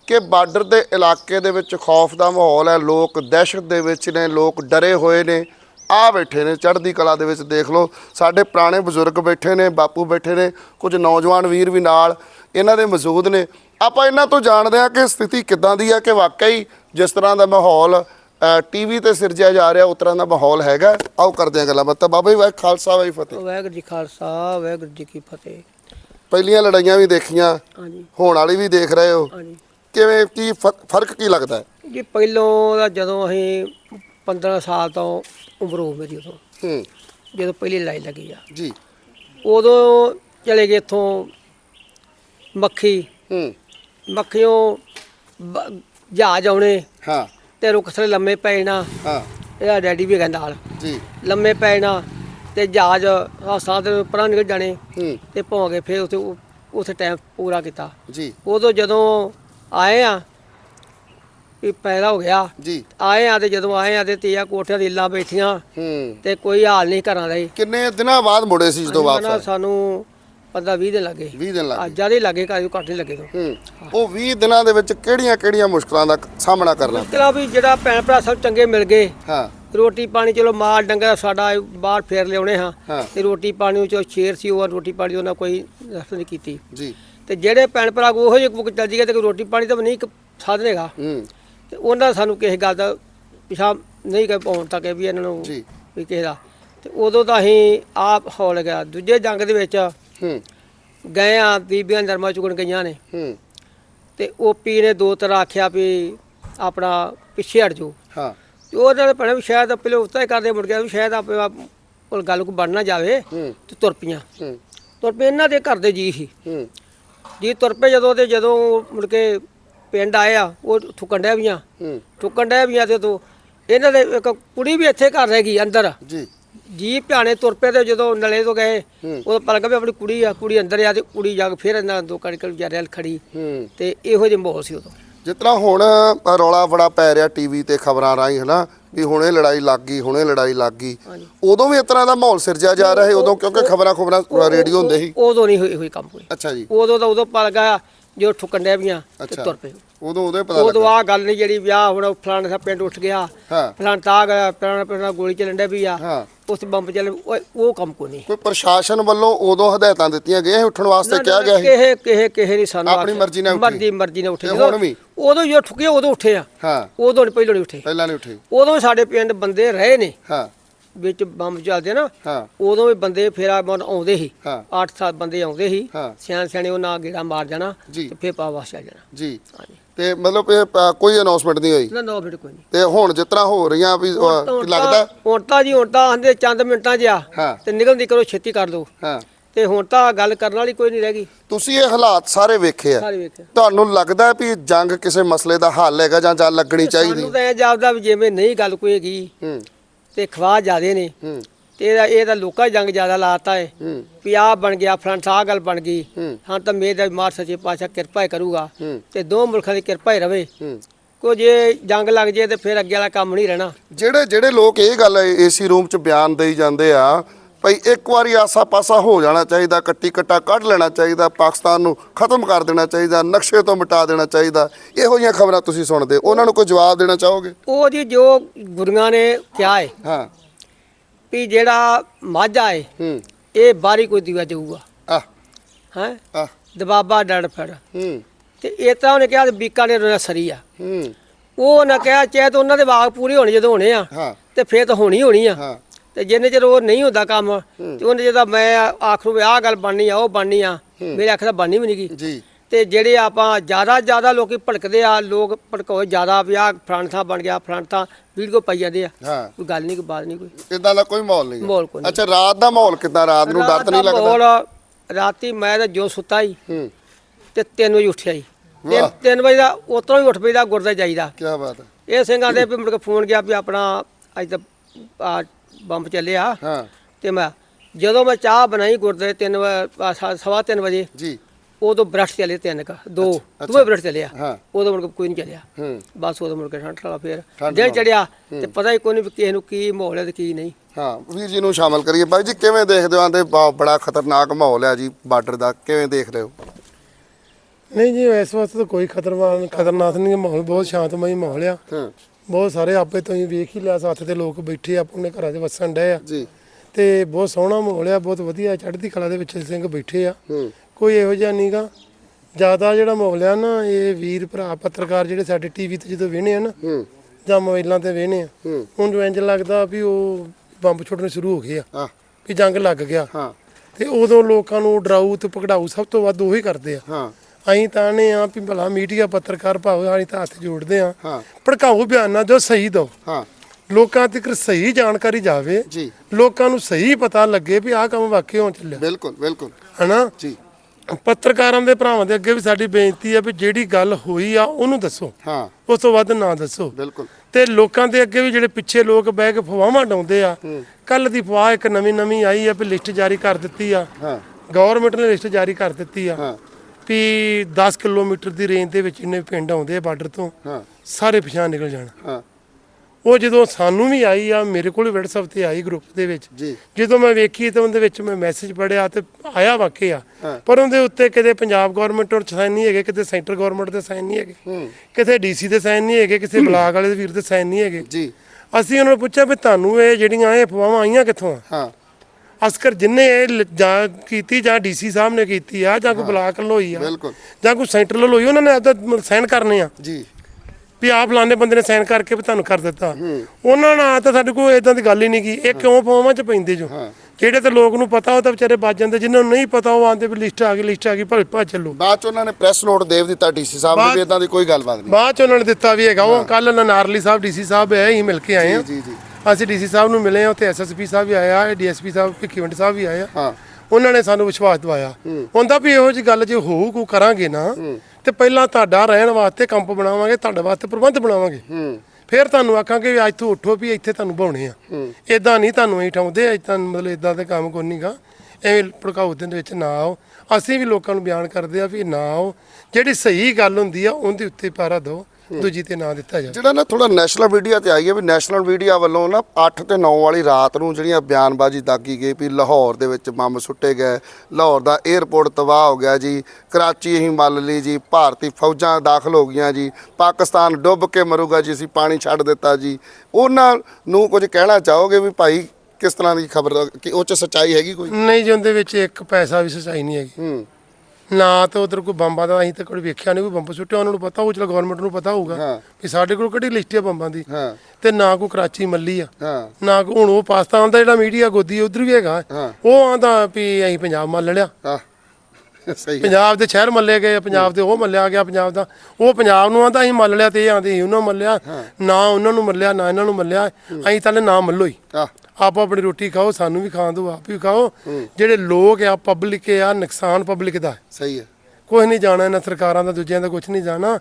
ਕਿ ਬਾਰਡਰ ਦੇ ਇਲਾਕੇ ਦੇ ਵਿੱਚ ਖੌਫ ਦਾ ਮਾਹੌਲ ਹੈ। ਲੋਕ ਦਹਿਸ਼ਤ ਦੇ ਵਿੱਚ ਨੇ, ਲੋਕ ਡਰੇ ਹੋਏ ਨੇ। ਆ ਬੈਠੇ ਨੇ ਚੜ੍ਹਦੀ ਕਲਾ ਦੇ ਵਿੱਚ ਦੇਖ ਲਓ। ਸਾਡੇ ਪੁਰਾਣੇ ਬਜ਼ੁਰਗ ਬੈਠੇ ਨੇ ਬਾਪੂ ਬੈਠੇ ਨੇ ਕੁਝ ਨੌਜਵਾਨ ਵੀਰ ਵੀ ਨਾਲ ਇਹਨਾਂ ਦੇ ਮੌਜੂਦ ਨੇ। ਆਪਾਂ ਇਹਨਾਂ ਤੋਂ ਜਾਣਦੇ ਹਾਂ ਕਿ ਸਥਿਤੀ ਕਿੱਦਾਂ ਦੀ ਹੈ ਕਿ ਵਾਕਈ ਜਿਸ ਤਰ੍ਹਾਂ ਦਾ ਮਾਹੌਲ ਟੀਵੀ ਤੇ ਸਿਰਜਿਆ ਜਾ ਰਿਹਾ ਉਸ ਤਰ੍ਹਾਂ ਦਾ ਮਾਹੌਲ ਹੈਗਾ। ਆਓ ਕਰਦੇ ਹਾਂ ਗੱਲਾਂ ਬਾਤਾਂ। ਬਾਬਾ ਜੀ ਵਾਹਿ ਖਾਲਸਾ ਵਾਹਿ ਫਤਿਹ। ਵਾਹਿਗੁਰੂ ਜੀ ਖਾਲਸਾ ਵਾਹਿਗੁਰੂ ਜੀ ਕੀ ਫਤਿਹ। ਪਹਿਲੀਆਂ ਲੜਾਈਆਂ ਵੀ ਦੇਖੀਆਂ ਹਾਂਜੀ। ਹੋਣ ਵਾਲੀ ਵੀ ਦੇਖ ਰਹੇ ਹੋ। ਹਾਂਜੀ। ਕਿਵੇਂ ਕੀ ਫ਼ਰਕ ਕੀ ਲੱਗਦਾ ਹੈ? ਜੀ ਪਹਿਲੋਂ ਦਾ ਜਦੋਂ ਅਸੀਂ 15 ਸਾਲ ਤੋਂ ਉਮਰ ਹੋ ਮੇਰੀ ਉਦੋਂ। ਹੂੰ। ਜਦੋਂ ਪਹਿਲੀ ਲੜਾਈ ਲੱਗੀ ਆ। ਜੀ। ਉਦੋਂ ਚਲੇ ਗਏ ਇੱਥੋਂ ਮੱਖੀ। ਹੂੰ। ਮੱਖੀਓਂ ਬ- ਜਹਾਜ਼ ਆਉਣੇ। ਹਾਂ। ਤੇ ਰੁੱਖ ਥੱਲੇ ਲੰਮੇ ਪੈ ਜਾਣਾ। ਹਾਂ। ਇਹਦਾ ਡੈਡੀ ਵੀ ਹੈਗਾ ਨਾਲ। ਜੀ। ਲੰਮੇ ਪੈ ਜਾਣਾ ਤੇ ਜਹਾਜ਼ ਹਾਸਾਂ ਦੇ ਪਰਾਂ ਨਿਕਲ ਜਾਣੇ। ਹੂੰ। ਤੇ ਭੌਂ ਕੇ ਫਿਰ ਉੱਥੇ ਉੱਥੇ ਟਾਈਮ ਪੂਰਾ ਕੀਤਾ। ਜੀ। ਉਦੋਂ ਜਦੋਂ ਆਏ ਆ ਵੀ ਪੈਦਾ ਹੋ ਗਿਆ। ਜੀ। ਆਏ ਆ ਤੇ ਜਦੋਂ ਆਏ ਆ ਤੇ ਤੀਆ ਕੋਠਿਆਂ ਦੀ ਇੱਲਾਂ ਬੈਠੀਆਂ। ਹੂੰ। ਤੇ ਕੋਈ ਹਾਲ ਨਹੀਂ ਘਰਾਂ ਦਾ ਹੀ ਕਿੰਨੇ ਦਿਨਾਂ ਬਾਅਦ ਮੁੜੇ ਸੀ ਜਦੋਂ ਵਾਪਸ ਆਏ? ਸਾਨੂੰ 15 20 ਦਿਨ ਲੱਗੇ। 20 ਦਿਨ ਲੱਗ। ਜ਼ਿਆਦਾ ਲੱਗੇ ਘਰ ਘੱਟ ਲੱਗੇ ਤੋਂ ਹੂੰ। ਉਹ 20 ਦਿਨਾਂ ਦੇ ਵਿੱਚ ਕਿਹੜੀਆਂ ਕਿਹੜੀਆਂ ਮੁਸ਼ਕਲਾਂ ਦਾ ਸਾਹਮਣਾ ਕਰਨਾ ਮੁਸ਼ਕਲਾਂ ਵੀ ਜਿਹੜਾ ਭੈਣ ਭਰਾ ਸਭ ਚੰਗੇ ਮਿਲ ਗਏ। ਹਾਂ। ਰੋਟੀ ਪਾਣੀ ਚਲੋ ਮਾਲ ਡੰਗਰ ਸਾਡਾ ਬਾਹਰ ਫੇਰ ਲਿਆਉਣੇ ਹਾਂ। ਹਾਂ। ਤੇ ਰੋਟੀ ਪਾਣੀ ਚੋ ਸ਼ੇਰ ਸੀ ਉਹ ਰੋਟੀ ਪਾਣੀ ਉਹਨਾਂ ਕੋਈ ਰਸਤ ਨਹੀਂ ਕੀਤੀ। ਜੀ। ਤੇ ਜਿਹੜੇ ਭੈਣ ਭਰਾ ਉਹੋ ਜਿਹੇ ਚੱਲ ਜੀਗੇ ਤੇ ਕੋਈ ਰੋਟੀ ਪਾਣੀ ਤਾਂ ਨਹੀਂ ਇੱਕ ਸਾਧਨ ਹੈਗਾ। ਹੂੰ। ਤੇ ਉਹਨਾਂ ਸਾਨੂੰ ਕਿਸੇ ਗੱਲ ਦਾ ਪਿਛਾ ਨਹੀਂ ਕੋਈ ਪਾਉਣ ਤੱਕ ਵੀ ਇਹਨਾਂ ਨੂੰ ਜੀ। ਵੀ ਕਿਸੇ ਦਾ। ਤੇ ਉਦੋਂ ਤਾਂ ਅਸੀਂ ਆਪ ਹੌਲ ਗਿਆ। ਦੂਜੇ ਜੰਗ ਦੇ ਵਿੱਚ ਹੂੰ। ਗਏ ਆ ਬੀਬੀਆਂ ਨਰਮਾ ਚੁਗਣ ਗਈਆਂ ਨੇ। ਹੂੰ। ਤੇ ਓਪੀ ਨੇ ਦੋ ਤਰ੍ਹਾਂ ਆਖਿਆ ਵੀ ਆਪਣਾ ਪਿੱਛੇ ਹਟ ਜਾਓ। ਹਾਂ। ਤੇ ਉਹਨਾਂ ਨੇ ਭੈਣੇ ਵੀ ਸ਼ਾਇਦ ਪਹਿਲੇ ਉਸਤਾ ਹੀ ਕਰਦੇ ਮੁੜ ਗਿਆ ਵੀ ਸ਼ਾਇਦ ਆਪੇ ਆਪ ਕੋਲ ਗੱਲ ਕੋ ਬਣ ਨਾ ਜਾਵੇ ਹੂੰ। ਤੇ ਤੁਰ ਪਈਆਂ। ਹੂੰ। ਤੁਰ ਪਏ। ਇਹਨਾਂ ਦੇ ਘਰ ਦੇ ਜੀ ਸੀ। ਹੂੰ। ਜੀ ਤੁਰ ਪਏ ਜਦੋਂ ਤੇ ਜਦੋਂ ਮੁੜ ਕੇ ਪਿੰਡ ਆਏ ਆ ਉਹ ਠੁਕਣ ਡਿਆ ਵੀਆਂ ਹੂੰ। ਠੁਕਣ ਡਿਆ ਵੀਆਂ ਤੇ ਤੋਂ ਇਹਨਾਂ ਦੇ ਇੱਕ ਕੁੜੀ ਵੀ ਇੱਥੇ ਘਰ ਰਹਿ ਗਈ ਅੰਦਰ। ਜੀ। ਜੀ ਭਿਆਣੇ ਤੁਰ ਪਏ ਤੇ ਜਦੋਂ ਨਲੇ ਤੋਂ ਗਏ ਉਦੋਂ ਪਤਾ ਲੱਗਾ ਵੀ ਆਪਣੀ ਕੁੜੀ ਆ ਕੁੜੀ ਅੰਦਰ ਆ ਤੇ ਕੁੜੀ ਜਾ ਕੇ ਫਿਰ ਇਹਨਾਂ ਦੋ ਕੜਕਲ ਵਿਚਾਰੇ ਖੜੀ। ਹੂੰ। ਤੇ ਇਹੋ ਜਿਹੇ ਮਾਹੌਲ ਸੀ ਉਦੋਂ। ਜਿਸ ਤਰ੍ਹਾਂ ਹੁਣ ਰੌਲਾ ਬੜਾ ਪੈ ਰਿਹਾ ਟੀਵੀ ਤੇ ਖਬਰਾਂ ਰਾਹੀਂ ਹਨਾ ਵੀ ਹੁਣੇ ਲੜਾਈ ਲੱਗ ਗਈ ਹੁਣੇ ਲੜਾਈ ਲੱਗ ਗਈ। ਉਦੋਂ ਵੀ ਇਸ ਤਰ੍ਹਾਂ ਦਾ ਮਾਹੌਲ ਸਿਰਜਿਆ ਜਾ ਰਿਹਾ ਸੀ ਉਦੋਂ ਕਿਉਂਕਿ ਖਬਰਾਂ ਖਬਰਾਂ ਰੇਡੀਓ ਹੁੰਦੇ ਸੀ। ਉਦੋਂ ਨਹੀਂ ਹੋਈ ਹੋਈ ਕੰਮ ਕੋਈ। ਅੱਛਾ ਜੀ। ਉਦੋਂ ਤਾਂ ਉਦੋਂ ਪਤਾ ਲੱਗਾ ਜੋ ਠੁਕਣ ਡਿਆ ਪਈਆਂ ਤੇ ਅੱਛਾ। ਤੁਰ ਪਏ। ਉਦੋਂ ਉਹਦੇ ਪਤਾ ਉਦੋਂ ਲੱਗਾ। ਆ ਗੱਲ ਨਹੀਂ ਜਿਹੜੀ ਵਿਆਹ ਹੁਣ ਫਲਾਣੇ ਦਾ ਪਿੰਡ ਉੱਠ ਗਿਆ। ਹਾਂ। ਫਲਾਣ ਤਾਂ ਗਿਆ ਫਲਾਣਾ ਪਿੰਡ ਨਾਲ ਗੋਲੀ ਚੱਲਣ ਡਿਆ ਵੀ ਆ। ਹਾਂ। ਉਸ ਬੰਬ ਚੱਲ ਉਹ ਉਹ ਕੰਮ ਕੋ ਨਹੀਂ। ਕੋਈ ਪ੍ਰਸ਼ਾਸਨ ਵੱਲੋਂ ਉਦੋਂ ਹਦਾਇਤਾਂ ਦਿੱਤੀਆਂ ਗਈਆਂ ਸੀ? ਉੱਠਣ ਵਾਸਤੇ ਕਿਹਾ ਗਿਆ ਸੀ? ਕਿਹੇ ਕਿਹੇ ਕਿਹੇ ਨਹੀਂ ਸਾਨੂੰ ਆਪਣੀ ਆਖਿਆ। ਮਰਜ਼ੀ ਨਾਲ ਉੱਠੀ। ਮਰਜ਼ੀ ਮਰਜ਼ੀ ਨਾਲ ਉੱਠੇ। ਤੇ ਜਦੋਂ- ਹੁਣ ਵੀ? ਉਦੋਂ ਜੋ ਠੁਕੇ ਉਦੋਂ ਉੱਠੇ ਆ। ਹਾਂ। ਉਦੋਂ ਨਹੀਂ ਪਹਿਲੋਂ ਨਹੀਂ ਉੱਠੇ। ਪਹਿਲਾਂ ਨਹੀਂ ਉੱਠੇ। ਉਦੋਂ ਸਾਡੇ ਪਿੰਡ ਬੰਦੇ ਰਹੇ ਨੇ। ਹਾਂ। ਵਿੱਚ ਬੰਬ ਚੱਲਦੇ ਨਾ ਹਾਂ। ਉਦੋਂ ਵੀ ਬੰਦੇ ਫੇਰਾ ਆਉਂਦੇ ਸੀ। ਹਾਂ। 8-7 ਬੰਦੇ ਆਉਂਦੇ ਸੀ। ਹਾਂ। ਸਿਆਣ ਸਿਆਣੇ ਉਹਨਾਂ ਗੇੜਾ ਮਾਰ ਜਾਣਾ ਜੀ। ਤੇ ਫੇਰ ਪਾਵਾਸ ਚੱਲ ਜਾਣਾ। ਜੀ। ਹਾਂਜੀ। ਤੇ ਮਤਲਬ ਇਹ ਕੋਈ ਅਨਾਉਂਸਮੈਂਟ ਨਹੀਂ ਹੋਈ? ਨਾ ਨੋ ਕੋਈ ਨਹੀਂ। ਤੇ ਹੁਣ ਜਿਸ ਤਰ੍ਹਾਂ ਹੋ ਰਹੀਆਂ ਵੀ ਅ, ਹੁਣ ਤਾਂ- ਲੱਗਦਾ? ਹੁਣ ਤਾਂ ਜੀ ਹੁਣ ਤਾਂ ਆਂਦੇ ਚੰਦ ਮਿੰਟਾਂ 'ਚ ਆ। ਤੇ ਨਿਕਲਦੀ ਕਰੋ ਛੇਤੀ ਕਰ ਦੋ। ਹਾਂ। ਤੇ ਹੁਣ ਤਾਂ ਗੱਲ ਕਰਨ ਵਾਲੀ ਕੋਈ ਨਹੀਂ ਰਹਿ ਗਈ। ਤੁਸੀਂ ਇਹ ਹਾਲਾਤ ਸਾਰੇ ਵੇਖੇ ਆ। ਸਾਰੇ ਵੇਖਿਆ ਤੁਹਾਨੂੰ ਲੱਗਦਾ ਹੈ ਵੀ ਜੰਗ ਕਿਸੇ ਮਸਲੇ ਦਾ ਹੱਲ ਹੈਗਾ ਜਾਂ ਜਾਂ ਲੱਗਣੀ ਚਾਹੀਦੀ ਸਾਨੂੰ ਤਾਂ ਇਹ ਜਾਪਦਾ ਵੀ ਜਿਵੇਂ ਨਹੀਂ ਗੱਲ ਕੋਈ ਹੈਗੀ। ਹੂੰ। ਤੇ ਖਵਾ ਜ਼ਿਆਦੇ ਨੇ। ਹੂੰ। ਤੇ ਇਹਦਾ ਇਹ ਤਾਂ ਲੋਕਾਂ ਜੰਗ ਜ਼ਿਆਦਾ ਲਾਤਾ ਹੈ ਹੂੰ। ਵੀ ਆਹ ਬਣ ਗਿਆ ਫਰੰਟ ਆਹ ਗੱਲ ਬਣ ਗਈ। ਹੂੰ। ਹਾਂ ਤਾਂ ਮੇਰਾ ਮਾਰ ਸੱਚੇ ਪਾਤਸ਼ਾਹ ਕਿਰਪਾ ਹੀ ਕਰੂਗਾ। ਹੂੰ। ਤੇ ਦੋ ਮੁਲਕਾਂ ਦੀ ਕਿਰਪਾ ਹੀ ਰਵੇ। ਹੂੰ। ਕੋ ਜੇ ਜੰਗ ਲੱਗ ਜੇ ਤੇ ਫਿਰ ਅੱਗੇ ਵਾਲਾ ਕੰਮ ਨਹੀਂ ਰਹਿਣਾ। ਜਿਹੜੇ ਜਿਹੜੇ ਲੋਕ ਇਹ ਗੱਲ ਏਸੀ ਰੂਮ 'ਚ ਬਿਆਨ ਦੇਈ ਜਾਂਦੇ ਆ ਭਈ ਇੱਕ ਵਾਰੀ ਆਸਾ ਪਾਸਾ ਹੋ ਜਾਣਾ ਚਾਹੀਦਾ ਕੱਟੀ ਕੱਟਾ ਕੱਢ ਲੈਣਾ ਚਾਹੀਦਾ ਪਾਕਿਸਤਾਨ ਨੂੰ ਖਤਮ ਕਰ ਦੇਣਾ ਚਾਹੀਦਾ ਨਕਸ਼ੇ ਤੋਂ ਮਿਟਾ ਦੇਣਾ ਚਾਹੀਦਾ। ਇਹੋ ਜਿਹੀਆਂ ਖਬਰਾਂ ਤੁਸੀਂ ਸੁਣਦੇ ਉਹਨਾਂ ਨੂੰ ਕੋਈ ਜਵਾਬ ਦੇਣਾ ਚਾਹੋਗੇ? ਉਹ ਜੀ ਜੋ ਗੁਰੂਆਂ ਨੇ ਕਿਹਾ ਹੈ ਹਾਂ। ਵੀ ਜਿਹੜਾ ਮਾਝਾ ਹੈ ਹੂੰ। ਇਹ ਬਾਰੀ ਕੋਈ ਦੀਵਾ ਜਾਊਗਾ ਆ ਹੈ? ਦਬਾਬਾ ਡੜ ਫੜ। ਹੂੰ। ਤੇ ਇਹ ਤਾਂ ਉਹਨੇ ਕਿਹਾ ਬੀਕਾਨੇਰ ਦਾ ਸਰੀ ਆ। ਹੂੰ। ਉਹ ਨਾ ਕਿਹਾ ਚਾਹੇ ਤਾਂ ਉਹਨਾਂ ਦੇ ਵਾਗ ਪੂਰੇ ਹੋਣੇ ਜਦੋਂ ਹੋਣੇ ਆ। ਹਾਂ। ਤੇ ਫੇਰ ਤਾਂ ਹੋਣੀ ਹੋਣੀ ਆ। ਹਾਂ। ਤੇ ਜਿੰਨੇ ਚਿਰ ਉਹ ਨਹੀਂ ਹੁੰਦਾ ਕੰਮ ਤੇ ਉਹਨੇ ਜਦੋਂ ਮੈਂ ਆਖਰੂ ਵੀ ਆਹ ਗੱਲ ਬਣਨੀ ਆ ਉਹ ਬਣਨੀ ਆ ਮੇਰੇ ਆਖਦਾ ਬਣਨੀ ਵੀ ਨਹੀਂਗੀ ਜੀ। ਤੇ ਜਿਹੜੇ ਆਪਾਂ ਜ਼ਿਆਦਾ ਜ਼ਿਆਦਾ ਲੋਕੀ ਭੜਕਦੇ ਆ ਲੋਕ ਭੜਕਾਓ ਜ਼ਿਆਦਾ ਵੀ ਥਾਂ ਬਣ ਗਿਆ ਥਾਂ ਵੀਡੀਓ ਪਾਈ ਜਾਂਦੇ ਆ। ਹਾਂ। ਕੋਈ ਗੱਲ ਨਹੀਂ ਕੋਈ ਬਾਤ ਨਹੀਂ ਕੋਈ। ਇਦਾਂ ਦਾ ਕੋਈ ਮਾਹੌਲ ਨਹੀਂ ਮਾਹੌਲ ਕੋਈ ਨਹੀਂ। ਅੱਛਾ ਰਾਤ ਦਾ ਮਾਹੌਲ ਕਿਦਾਂ? ਰਾਤ ਨੂੰ ਡਰ ਤਾਂ ਨਹੀਂ ਦਾ ਲੱਗਦਾ ਮਾਹੌਲ, ਰਾਤੀ ਮੈਂ ਤਾਂ ਜੋ ਸੁੱਤਾ ਹੀ ਹੂੰ। ਤੇ 3 ਵਜੇ ਉੱਠਿਆ ਹੀ ਵਾਹ। 3 ਵਜੇ ਦਾ ਉਤੋਂ ਹੀ ਉੱਠ ਪਈਦਾ ਗੁਰਦਾ ਜਾਈਦਾ। ਕੀ ਬਾਤ ਹੈ। ਇਹ ਸਿੰਘਾਂ ਦੇ ਵੀ ਮੁੜ ਕੇ ਫੋਨ ਗਿਆ ਵੀ ਆਪਣਾ ਅੱਜ ਤਾਂ ਆ ਬੰਬ ਚੱਲਿਆ। ਹਾਂ। ਤੇ ਮੈਂ ਜਦੋਂ ਮੈਂ ਚਾਹ ਬਣਾਈ ਗੁਰਦੇ 3 ਸਵਾ 3 ਵਜੇ ਜੀ। ਉਦੋਂ ਬ੍ਰਸ਼ ਚੱਲੇ ਤਿੰਨ ਕ ਦੋ। ਦੋਵੇਂ ਬ੍ਰਸ਼ ਚੱਲਿਆ ਹਾਂ। ਉਦੋਂ ਮੁੜ ਕੇ ਕੋਈ ਨਹੀਂ ਚੱਲਿਆ। ਹੂੰ। ਬਸ ਉਦੋਂ ਮੁੜ ਕੇ ਠੰਡ ਵਾਲਾ ਫੇਰ। ਦਿਨ। ਚੜਿਆ ਤੇ ਪਤਾ ਹੀ ਕੋਈ ਨਹੀਂ ਕਿਸੇ ਨੂੰ ਕੀ ਮਾਹੌਲ ਹੈ ਤੇ ਕੀ ਨਹੀਂ। ਹਾਂ ਵੀਰ ਜੀ ਨੂੰ ਸ਼ਾਮਲ ਕਰੀਏ। ਬਾਈ ਜੀ ਕਿਵੇਂ ਦੇਖਦੇ ਹੋ? ਆਂਦੇ ਬੜਾ ਖਤਰਨਾਕ ਮਾਹੌਲ ਹੈ ਜੀ ਬਾਰਡਰ ਦਾ। ਕਿਵੇਂ ਦੇਖ ਰਹੇ ਹੋ? ਨਹੀਂ ਜੀ ਇਸ ਵਾਸਤੇ ਤਾਂ ਕੋਈ ਖਤਰਨਾਕ ਖਤਰਨਾਕ ਨਹੀਂ ਮਾਹੌਲ ਬਹੁਤ ਸ਼ਾਂਤਮਈ ਮਾਹੌਲ ਆ। ਹਾਂ। ਬਹੁਤ ਸਾਰੇ ਆਪੇ ਤੋਂ ਹੀ ਵੇਖ ਹੀ ਲਿਆ ਸਾਥ ਤੇ ਲੋਕ ਬੈਠੇ ਆ, ਆਪਣੇ ਘਰਾਂ 'ਚ ਵਸਣ ਡਏ ਆ। ਜੀ। ਤੇ ਬਹੁਤ ਸੋਹਣਾ ਮਾਹੌਲ ਆ ਬਹੁਤ ਵਧੀਆ ਚੜ੍ਹਦੀ ਕਲਾ ਦੇ ਵਿੱਚ ਸਿੰਘ ਬੈਠੇ ਆ। ਕੋਈ ਇਹੋ ਜਿਹਾ ਨਹੀਂਗਾ ਜ਼ਿਆਦਾ ਜਿਹੜਾ ਮਾਹੌਲ ਆ ਨਾ ਇਹ ਵੀਰ ਭਰਾ ਪੱਤਰਕਾਰ ਜਿਹੜੇ ਸਾਡੇ ਟੀਵੀ ਤੇ ਜਦੋਂ ਵੇਹਨੇ ਆ ਨਾ ਜਾਂ ਮੋਬਾਈਲਾਂ ਤੇ ਵੇਹਨੇ ਆ ਹੁਣ ਜੋ ਇੰਜ ਲੱਗਦਾ ਵੀ ਉਹ ਬੰਬ ਛੁੱਟਣੇ ਸ਼ੁਰੂ ਹੋ ਗਏ ਆ ਵੀ ਜੰਗ ਲੱਗ ਗਿਆ। ਹਾਂ। ਤੇ ਉਦੋਂ ਲੋਕਾਂ ਨੂੰ ਡਰਾਊ ਤੇ ਭਗੜਾਊ ਸਭ ਤੋਂ ਵੱਧ ਉਹੀ ਕਰਦੇ ਆ। ਹਾਂ। ਅਸੀਂ ਤਾਂ ਨੇ ਆ ਵੀ ਭਲਾ ਮੀਡੀਆ ਪੱਤਰਕਾਰ ਭਾਵੇਂ ਅਸੀਂ ਤਾਂ ਹੱਥ ਜੋੜਦੇ ਆ। ਹਾਂ। ਭੜਕਾਊ ਬਿਆਨਾਂ ਜੋ ਸਹੀ ਦੋ। ਹਾਂ। ਲੋਕਾਂ ਤੱਕ ਸਹੀ ਜਾਣਕਾਰੀ ਜਾਵੇ। ਜੀ। ਲੋਕਾਂ ਨੂੰ ਸਹੀ ਪਤਾ ਲੱਗੇ ਵੀ ਆਹ ਕੰਮ ਵਾਕਈ ਹੋਣ ਚੱਲਿਆ। ਬਿਲਕੁਲ ਬਿਲਕੁਲ। ਹਨਾ? ਜੀ। ਪੱਤਰਕਾਰਾਂ ਦੇ ਭਰਾਵਾਂ ਦੇ ਅੱਗੇ ਵੀ ਸਾਡੀ ਬੇਨਤੀ ਹੈ ਵੀ ਜਿਹੜੀ ਗੱਲ ਹੋਈ ਆ ਉਹਨੂੰ ਦੱਸੋ। ਹਾਂ। ਉਸ ਤੋਂ ਵੱਧ ਨਾ ਦੱਸੋ। ਬਿਲਕੁਲ। ਤੇ ਲੋਕਾਂ ਦੇ ਅੱਗੇ ਵੀ ਜਿਹੜੇ ਪਿੱਛੇ ਲੋਕ ਬਹਿ ਕੇ ਫਵਾਵਾਂ ਡਾਉਂਦੇ ਆ ਕੱਲ ਦੀ ਫਵਾਹ ਇੱਕ ਨਵੀਂ ਨਵੀਂ ਆਈ ਆ ਵੀ ਲਿਸਟ ਜਾਰੀ ਕਰ ਦਿੱਤੀ ਆ। ਹਾਂ। ਗਵਰਨਮੈਂਟ ਨੇ ਲਿਸਟ ਜਾਰੀ ਕਰ ਦਿੱਤੀ ਆ। ਹਾਂ। ਵੀ 10 ਕਿਲੋਮੀਟਰ ਦੀ ਰੇਂਜ ਦੇ ਵਿੱਚ ਇੰਨੇ ਪਿੰਡ ਆਉਂਦੇ ਆ ਬਾਰਡਰ ਤੋਂ ਹਾਂ। ਸਾਰੇ ਪਛਾਣ ਨਿਕਲ ਜਾਣ। ਹਾਂ। ਉਹ ਜਦੋਂ ਸਾਨੂੰ ਵੀ ਆਈ ਆ ਮੇਰੇ ਕੋਲ WhatsApp ਤੇ ਆਈ ਗਰੁੱਪ ਦੇ ਵਿੱਚ। ਜਦੋਂ ਮੈਂ ਵੇਖੀ ਤਾਂ ਉਹਦੇ ਵਿੱਚ ਮੈਂ ਮੈਸੇਜ ਪੜਿਆ ਤੇ ਆਇਆ ਵਾਕਿਆ। ਪਰ ਉਹਦੇ ਉੱਤੇ ਕਿਤੇ ਪੰਜਾਬ ਗਵਰਨਮੈਂਟ ਔਰ ਸਾਈਨ ਨਹੀਂ ਹੈਗੇ ਕਿਤੇ ਸੈਂਟਰ ਗਵਰਨਮੈਂਟ ਦੇ ਸਾਈਨ ਨਹੀਂ ਹੈਗੇ। ਕਿਤੇ ਡੀਸੀ ਦੇ ਸਾਈਨ ਨਹੀਂ ਹੈਗੇ ਕਿਸੇ ਬਲਾਕ ਵਾਲੇ ਦੇ ਵੀਰ ਦੇ ਸਾਈਨ ਨਹੀਂ ਹੈਗੇ। ਜੀ। ਅਸੀਂ ਉਹਨਾਂ ਨੂੰ ਪੁੱਛਿਆ ਵੀ ਤੁਹਾਨੂੰ ਇਹ ਜਿਹੜੀਆਂ ਇਹ ਅਫਵਾਹਾਂ ਆਈਆਂ ਕਿੱਥੋਂ ਆ? ਹਾਂ। ਅਸਕਰ ਜਿੰਨੇ ਇਹ ਜਾਂ ਕੀਤੀ ਜਾਂ ਡੀਸੀ ਸਾਹਿਬ ਨੇ ਕੀਤੀ ਆ ਜਾਂ ਕੋਈ ਬਲਾਕ ਵੱਲੋਂ ਹੋਈ ਆ ਬਿਲਕੁਲ। ਜਾਂ ਕੋਈ ਸੈਂਟਰ ਵੱਲੋਂ ਹੋਈ ਉਹਨਾਂ ਨੇ ਆਪਦਾ ਸਾਈਨ ਕਰਨੇ ਆ। ਜੀ। ਵੀ ਆਪ ਫਲਾਣੇ ਬੰਦੇ ਨੇ ਸਾਈਨ ਕਰਕੇ ਵੀ ਤੁਹਾਨੂੰ ਕਰ ਦਿੱਤਾ। ਉਹਨਾਂ ਨਾਲ ਤਾਂ ਸਾਡੇ ਕੋਲ ਇਦਾਂ ਦੀ ਗੱਲ ਹੀ ਨਹੀਂ ਕੀ ਇਹ ਕਿਉਂ ਫੋਮਾਂ 'ਚ ਪੈਂਦੇ ਜੋ। ਜਿਹੜੇ ਤੇ ਲੋਕ ਨੂੰ ਪਤਾ ਉਹ ਤਾਂ ਵਿਚਾਰੇ ਬਚ ਜਾਂਦੇ। ਜਿਨ੍ਹਾਂ ਨੂੰ ਨਹੀਂ ਪਤਾ ਉਹ ਆਂਦੇ ਵੀ ਲਿਸਟ ਆ ਗਈ ਲਿਸਟ ਆ ਗਈ ਭਲੇ ਭਾ ਚੱਲੋ। ਬਾਅਦ ਚ ਉਹਨਾਂ ਨੇ ਪ੍ਰੈਸ ਨੋਟ ਦੇਵ ਦਿੱਤਾ ਡੀਸੀ ਸਾਹਿਬ ਨੇ ਵੀ ਇਦਾਂ ਦੀ ਕੋਈ ਗੱਲਬਾਤ ਨਹੀਂ। ਬਾਅਦ ਚ ਉਹਨਾਂ ਨੇ ਦਿੱਤਾ ਵੀ ਹੈਗਾ। ਉਹ ਕੱਲ ਨਾਰਲੀ ਸਾਹਿਬ ਡੀਸੀ ਸਾਹਿਬ ਆਏ ਹੀ ਮਿਲ ਕੇ ਆਏ ਆ ਜੀ ਜੀ। ਅਸੀਂ ਡੀਸੀ ਸਾਹਿਬ ਨੂੰ ਮਿਲੇ ਆ ਉੱਥੇ ਐਸਐਸਪੀ ਸਾਹਿਬ ਵੀ ਆਇਆ ਡੀਐਸਪੀ ਸਾਹਿਬ ਭਿੱਖੀਵੰਡ ਸਾਹਿਬ ਵੀ ਆਏ ਆ। ਹਾਂ। ਉਹਨਾਂ ਨੇ ਸਾਨੂੰ ਵਿਸ਼ਵਾਸ ਦਿਵਾਇਆ। ਹੁੰਦਾ ਵੀ ਇਹੋ ਜੀ ਗੱਲ ਜੇ ਹੋਊ ਕੋ ਕਰਾਂਗੇ ਨਾ ਤੇ ਪਹਿਲਾਂ ਤੁਹਾਡਾ ਰਹਿਣ ਵਾਸਤੇ ਕੰਪ ਬਣਾਵਾਂਗੇ ਤੁਹਾਡੇ ਵਾਸਤੇ ਪ੍ਰਬੰਧ ਬਣਾਵਾਂਗੇ। ਹੂੰ। ਫਿਰ ਤੁਹਾਨੂੰ ਆਖਾਂਗੇ ਵੀ ਅੱਜ ਤੋਂ ਉੱਠੋ ਵੀ ਇੱਥੇ ਤੁਹਾਨੂੰ ਬਾਉਣੇ ਆ। ਇਦਾਂ ਨਹੀਂ ਤੁਹਾਨੂੰ ਅਸੀਂ ਠਾਉਂਦੇ ਇਦਾਂ ਮਤਲਬ ਇਦਾਂ ਦੇ ਕੰਮ ਕੋਈ ਨਹੀਂਗਾ। ਐਵੇਂ ਭੜਕਾਊ ਦੇ ਵਿੱਚ ਨਾ ਆਓ। ਅਸੀਂ ਵੀ ਲੋਕਾਂ ਨੂੰ ਬਿਆਨ ਕਰਦੇ ਆ ਵੀ ਨਾ ਆਓ। ਜਿਹੜੀ ਸਹੀ ਗੱਲ ਹੁੰਦੀ ਆ ਉਹਦੇ ਉੱਤੇ ਪਾਰਾ ਦਿਓ। ਦੂਜੀ ਤੇ ਨਾ ਦਿੱਤਾ ਜਾਵੇ। ਜਿਹੜਾ ਨਾ ਥੋੜਾ ਨੈਸ਼ਨਲ ਮੀਡੀਆ ਤੇ ਆਈ ਹੈ ਵੀ ਨੈਸ਼ਨਲ ਮੀਡੀਆ ਵੱਲੋਂ ਨਾ 8 ਤੇ 9 ਵਾਲੀ ਰਾਤ ਨੂੰ ਜਿਹੜੀਆਂ ਬਿਆਨਬਾਜ਼ੀ ਦਾਗੀ ਗਈ ਵੀ ਲਾਹੌਰ ਦੇ ਵਿੱਚ ਬੰਬ ਸੁੱਟੇ ਗਏ। ਲਾਹੌਰ ਦਾ 에ਅਰਪੋਰਟ ਤਬਾਹ ਹੋ ਗਿਆ ਜੀ। ਕਰਾਚੀ ਅਸੀਂ ਮੰਨ ਲਈ ਜੀ। ਭਾਰਤੀ ਫੌਜਾਂ ਦਾਖਲ ਹੋ ਗਈਆਂ ਜੀ। ਪਾਕਿਸਤਾਨ ਡੁੱਬ ਕੇ ਮਰੂਗਾ ਜੀ। ਅਸੀਂ ਪਾਣੀ ਛੱਡ ਦਿੱਤਾ ਜੀ। ਉਹਨਾਂ ਨੂੰ ਕੁਝ ਕਹਿਣਾ ਚਾਹੋਗੇ ਵੀ ਭਾਈ ਕਿਸ ਤਰ੍ਹਾਂ ਦੀ ਖਬਰ ਕਿ ਉਹ ਚ ਸੱਚਾਈ ਹੈਗੀ ਕੋਈ? ਨਹੀਂ ਜੀ ਉਹਦੇ ਵਿੱਚ ਇੱਕ ਪੈਸਾ ਵੀ ਸਚਾਈ ਨਹੀਂ ਹੈਗੀ। ਹੂੰ। ਨਾ ਤਾਂ ਉਧਰ ਕੋਈ ਬੰਬਾਂ ਦਾ ਅਸੀਂ ਤਾਂ ਕੋਈ ਵੇਖਿਆ ਨਹੀਂ ਕੋਈ ਬੰਬ ਸੁੱਟਿਆ ਉਹਨਾਂ ਨੂੰ ਪਤਾ ਹੋਊ ਚਲ ਗਵਰਨਮੈਂਟ ਨੂੰ ਪਤਾ ਹੋਊਗਾ। ਵੀ ਸਾਡੇ ਕੋਲ ਕਿਹੜੀ ਲਿਸਟ ਹੈ ਬੰਬਾਂ ਦੀ। ਤੇ ਨਾ ਕੋਈ ਕਰਾਚੀ ਮੱਲੀ ਆ ਨਾ ਕੋਈ- ਹੁਣ ਉਹ ਪਾਕਿਸਤਾਨ ਦਾ ਜਿਹੜਾ ਮੀਡੀਆ ਗੋਦੀ ਉਧਰ ਵੀ ਹੈਗਾ। ਉਹ ਆਂਦਾ ਵੀ ਅਸੀਂ ਪੰਜਾਬ ਮੱਲ ਲਿਆ। ਸਹੀ ਹੈ ਪੰਜਾਬ ਦੇ ਸ਼ਹਿਰ ਮੱਲੇ ਗਏ ਪੰਜਾਬ ਦੇ ਉਹ ਮੱਲਿਆ ਗਿਆ ਪੰਜਾਬ ਦਾ। ਉਹ ਪੰਜਾਬ ਨੂੰ ਆਂਦਾ ਅਸੀਂ ਮੱਲ ਲਿਆ ਤੇ ਇਹ ਆਂਦੇ ਅਸੀਂ ਉਹਨਾਂ ਨੂੰ ਮੱਲਿਆ। ਨਾ ਉਹਨਾਂ ਨੂੰ ਮੱਲਿਆ ਨਾ ਇਹਨਾਂ ਨੂੰ ਮੱਲਿਆ। ਅਸੀਂ ਤਾਂ ਨਾ ਮੱਲੋ ਹੀ। ਆ ਆਪ ਆਪਣੀ ਰੋਟੀ ਖਾਓ ਸਾਨੂੰ ਵੀ ਖਾਣ ਦਿਓ ਆਪ ਵੀ ਖਾਓ। ਜਿਹੜੇ ਲੋਕ ਆ ਪਬਲਿਕ ਆ ਨੁਕਸਾਨ ਪਬਲਿਕ ਦਾ। ਹੈ। ਸਹੀ ਹੈ। ਕੁਝ ਨਹੀਂ ਜਾਣਾ ਇਹਨਾਂ ਸਰਕਾਰਾਂ ਦਾ ਦੂਜਿਆਂ ਦਾ ਕੁਝ ਨਹੀਂ ਜਾਣਾ।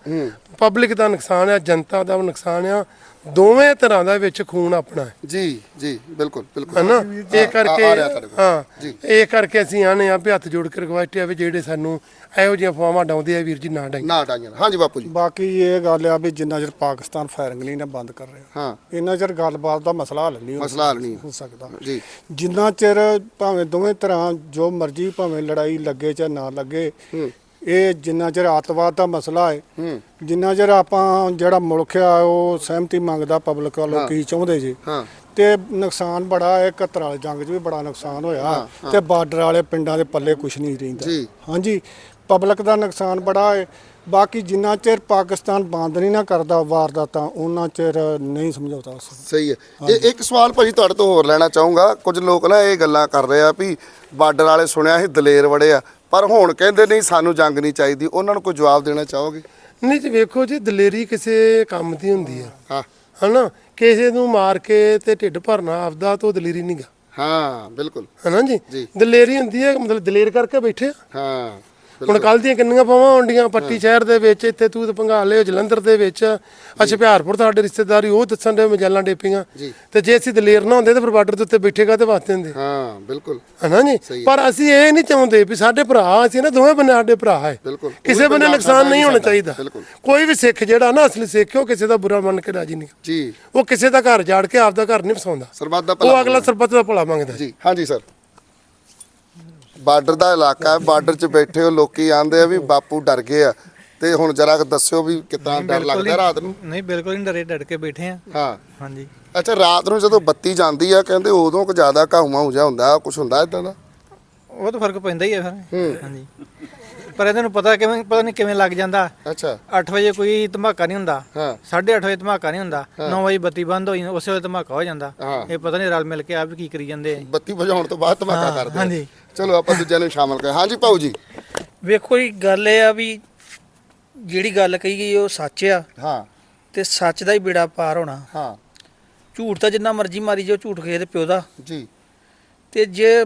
ਪਬਲਿਕ ਦਾ ਨੁਕਸਾਨ ਆ ਜਨਤਾ ਦਾ ਨੁਕਸਾਨ ਆ ਦੋਵੇਂ ਤਰ੍ਹਾਂ ਦਾ ਵਿੱਚ ਖੂਨ ਆਪਣਾ ਹੈ। ਜੀ ਜੀ ਬਿਲਕੁਲ ਬਿਲਕੁਲ। ਹਨਾ? ਇਹ ਕਰਕੇ ਆ ਰਿਹਾ ਤੁਹਾਡੇ ਕੋਲ। ਹਾਂ ਜੀ। ਇਹ ਕਰਕੇ ਅਸੀਂ ਆਨੇ ਆ ਵੀ ਹੱਥ ਜੋੜ ਕੇ ਰਿਕਵੈਸਟ ਆ ਵੀ ਜਿਹੜੇ ਸਾਨੂੰ ਇਹੋ ਜਿਹੀਆਂ ਫਵਾਵਾਂ ਡਾਉਂਦੇ ਆ ਵੀਰ ਜੀ ਨਾ ਡਾਈ ਨਾ ਡਾਈਆਂ ਹਾਂਜੀ ਬਾਪੂ ਜੀ। ਬਾਕੀ ਇਹ ਗੱਲ ਆ ਵੀ ਜਿੰਨਾ ਚਿਰ ਪਾਕਿਸਤਾਨ ਫਾਇਰਿੰਗ ਨਹੀਂ ਨਾ ਬੰਦ ਕਰ ਰਿਹਾ ਹਾਂ। ਇੰਨਾ ਚਿਰ ਗੱਲਬਾਤ ਦਾ ਮਸਲਾ ਹੱਲ ਨਹੀਂ ਹੋ ਮਸਲਾ ਹੱਲ ਨਹੀਂ ਹੋ ਸਕਦਾ। ਜੀ। ਜਿੰਨਾ ਚਿਰ ਭਾਵੇਂ ਦੋਵੇਂ ਤਰ੍ਹਾਂ ਜੋ ਮਰਜ਼ੀ ਭਾਵੇਂ ਲੜਾਈ ਲੱਗੇ ਚਾਹੇ ਨਾ ਲੱਗੇ ਇਹ ਜਿੰਨਾ ਚਿਰ ਅੱਤਵਾਦ ਦਾ ਮਸਲਾ ਹੈ ਜਿੰਨਾ ਚਿਰ ਆਪਾਂ ਜਿਹੜਾ ਮੁਲਕ ਆ ਉਹ ਸਹਿਮਤੀ ਮੰਗਦਾ ਪਬਲਿਕ ਵੱਲੋਂ ਕੀ ਚਾਹੁੰਦੇ ਜੀ। ਤੇ ਨੁਕਸਾਨ ਬੜਾ ਹੈ 71 ਵਾਲੇ ਜੰਗ 'ਚ ਵੀ ਬੜਾ ਨੁਕਸਾਨ ਹੋਇਆ। ਤੇ ਬਾਰਡਰ ਵਾਲੇ ਪਿੰਡਾਂ ਦੇ ਪੱਲੇ ਕੁਝ ਨਹੀਂ ਰਹਿੰਦਾ। ਹਾਂਜੀ ਪਬਲਿਕ ਦਾ ਨੁਕਸਾਨ ਬੜਾ ਹੈ। ਬਾਕੀ ਜਿੰਨਾ ਚਿਰ ਪਾਕਿਸਤਾਨ ਬੰਦ ਨਹੀਂ ਨਾ ਕਰਦਾ ਵਾਰਦਾਤਾਂ ਉਹਨਾਂ ਚਿਰ ਨਹੀਂ ਸਮਝੌਤਾ ਸਕਦਾ। ਸਹੀ ਹੈ। ਇਹ ਇੱਕ ਸਵਾਲ ਭਾਜੀ ਤੁਹਾਡੇ ਤੋਂ ਹੋਰ ਲੈਣਾ ਚਾਹੂੰਗਾ। ਕੁਝ ਲੋਕ ਨਾ ਇਹ ਗੱਲਾਂ ਕਰ ਰਹੇ ਆ ਵੀ ਬਾਰਡਰ ਵਾਲੇ ਸੁਣਿਆ ਸੀ ਦਲੇਰ ਬੜੇ ਆ। ਪਰ ਹੁਣ ਕਹਿੰਦੇ ਨਹੀਂ ਸਾਨੂੰ ਜੰਗ ਨਹੀਂ ਚਾਹੀਦੀ। ਉਹਨਾਂ ਨੂੰ ਕੋਈ ਜਵਾਬ ਦੇਣਾ ਚਾਹੋਗੇ? ਨਹੀਂ ਜੀ ਵੇਖੋ ਜੀ ਦਲੇਰੀ ਕਿਸੇ ਕੰਮ ਦੀ ਹੁੰਦੀ ਆ। ਹਾਂ। ਹਨਾ? ਕਿਸੇ ਨੂੰ ਮਾਰ ਕੇ ਤੇ ਢਿੱਡ ਭਰਨਾ ਆਪਦਾ ਤੋਂ ਦਲੇਰੀ ਨਹੀਂਗਾ ਹਾਂ ਬਿਲਕੁਲ। ਹਨਾ ਜੀ। ਦਲੇਰੀ ਹੁੰਦੀ ਹੈ ਮਤਲਬ ਦਲੇਰ ਕਰਕੇ ਬੈਠੇ ਆ। ਹਾਂ। ਹੁਣ ਕੱਲ ਦੀਆਂ ਕਿੰਨੀਆਂ ਪਾਵਾਂ ਹੁੰਦੀਆਂ ਪੱਟੀ ਸ਼ਹਿਰ ਦੇ ਵਿੱਚ ਇੱਥੇ ਤੂਤ ਪੰਗਾਲੇ ਜਲੰਧਰ ਦੇ ਵਿੱਚ ਅਸ਼ਪਿਆਰਪੁਰ ਸਾਡੇ ਰਿਸ਼ਤੇਦਾਰੀ ਉਹ ਦੱਸਣ ਦੇ ਮਜਾਲਾਂ ਡੇਪੀਆਂ। ਤੇ ਜੇ ਅਸੀਂ ਦਲੇਰ ਨਾ ਹੁੰਦੇ ਤਾਂ ਫਿਰ ਬਾਰਡਰ ਦੇ ਉੱਤੇ ਬੈਠੇਗਾ ਤੇ ਵਾਸਤੇ ਹੁੰਦੇ ਹਾਂ ਬਿਲਕੁਲ। ਹਨਾ ਜੀ। ਪਰ ਅਸੀਂ ਇਹ ਨਹੀਂ ਚਾਹੁੰਦੇ ਵੀ ਸਾਡੇ ਭਰਾ ਅਸੀਂ ਨਾ ਦੋਵੇਂ ਬੰਨੇ ਸਾਡੇ ਭਰਾ ਹੈ। ਕਿਸੇ ਬੰਨੇ ਨੁਕਸਾਨ ਨਹੀਂ ਹੋਣਾ। ਚਾਹੀਦਾ। ਕੋਈ ਵੀ ਸਿੱਖ ਜਿਹੜਾ ਨਾ ਅਸਲੀ ਸਿੱਖ ਉਹ ਕਿਸੇ ਦਾ ਬੁਰਾ ਮੰਨ ਕੇ ਰਾਜੀ ਨਹੀਂ। ਜੀ। ਉਹ ਕਿਸੇ ਦਾ ਘਰ ਜਾੜ ਕੇ ਆਪਦਾ ਘਰ ਨਹੀਂ ਵਸਾਉਂਦਾ। ਸਰਬੱਤ ਦਾ ਭਲਾ ਉਹ ਅਗਲਾ ਸਰਬੱਤ ਦਾ ਭਲਾ ਮੰਗਦਾ। ਜੀ ਹਾਂਜੀ ਸਰ। ਬਾਰਡਰ ਦਾ ਇਲਾਕਾ ਹੈ ਬਾਰਡਰ 'ਚ ਬੈਠੇ ਹੋ ਲੋਕੀ ਆਂਦੇ ਆ ਵੀ ਬਾਪੂ ਡਰ ਗਏ ਆ। ਤੇ ਹੁਣ ਜਰਾ ਦੱਸਿਓ ਵੀ ਕਿੱਦਾਂ ਡਰ ਲੱਗਦਾ ਰਾਤ ਨੂੰ? ਨਹੀਂ ਬਿਲਕੁਲ ਨਹੀਂ ਡਰੇ ਡਟ ਕੇ ਬੈਠੇ ਆ। ਹਾਂ। ਹਾਂਜੀ। ਅੱਛਾ ਰਾਤ ਨੂੰ ਜਦੋਂ ਬੱਤੀ ਜਾਂਦੀ ਆ ਕਹਿੰਦੇ ਉਦੋਂ ਕੁ ਜ਼ਿਆਦਾ ਘਾਉਮਾ ਹੋ ਜਾ ਹੁੰਦਾ ਕੁਝ ਹੁੰਦਾ ਇਦਾਂ ਦਾ? ਉਹ ਤਾਂ ਫ਼ਰਕ ਪੈਂਦਾ ਹੀ ਆ ਫਿਰ। ਹਾਂਜੀ। ਪਰ ਇਹਨਾਂ ਨੂੰ ਪਤਾ ਕਿਵੇਂ ਪਤਾ ਨਹੀਂ ਕਿਵੇਂ ਲੱਗ ਜਾਂਦਾ। ਅੱਛਾ। 8 ਵਜੇ ਕੋਈ ਧਮਾਕਾ ਨਹੀਂ ਹੁੰਦਾ। ਹਾਂ। 8:30 ਵਜੇ ਧਮਾਕਾ ਨਹੀਂ ਹੁੰਦਾ। 9 ਵਜੇ ਬੱਤੀ ਬੰਦ ਹੋਈ ਉਸੇ ਵੇਲੇ ਧਮਾਕਾ ਹੋ ਜਾਂਦਾ। ਹਾਂ। ਇਹ ਪਤਾ ਨਹੀਂ ਰਲ ਮਿਲ ਕੇ ਆਪ ਵੀ ਕੀ ਕਰੀ ਜਾਂਦੇ। ਆ ਬੱਤੀ ਵਜਾਉਣ ਤੋਂ ਬਾਅਦ ਧਮਾਕਾ ਹਾਂ, ਕਰਦੇ ਆ। ਹਾਂਜੀ। ਚਲੋ ਆਪਾਂ ਦੂਜਿਆਂ ਨੂੰ ਸ਼ਾਮਲ ਕਰਾਂ ਹਾਂਜੀ ਭਾਊ ਜੀ। ਵੇਖੋ ਜੀ ਗੱਲ ਇਹ ਆ ਵੀ ਜਿਹੜੀ ਗੱਲ ਕਹੀ ਗਈ ਉਹ ਸੱਚ ਆ। ਹਾਂ। ਤੇ ਸੱਚ ਦਾ ਹੀ ਬੇੜਾ ਪਾਰ ਹੋਣਾ। ਹਾਂ। ਝੂਠ ਤਾਂ ਜਿੰਨਾ ਮਰਜ਼ੀ ਮਾਰੀ ਜੋ ਝੂਠ ਕਿਸੇ ਦੇ ਪਿਓ ਦਾ। ਜੀ। ਤੇ ਜੇ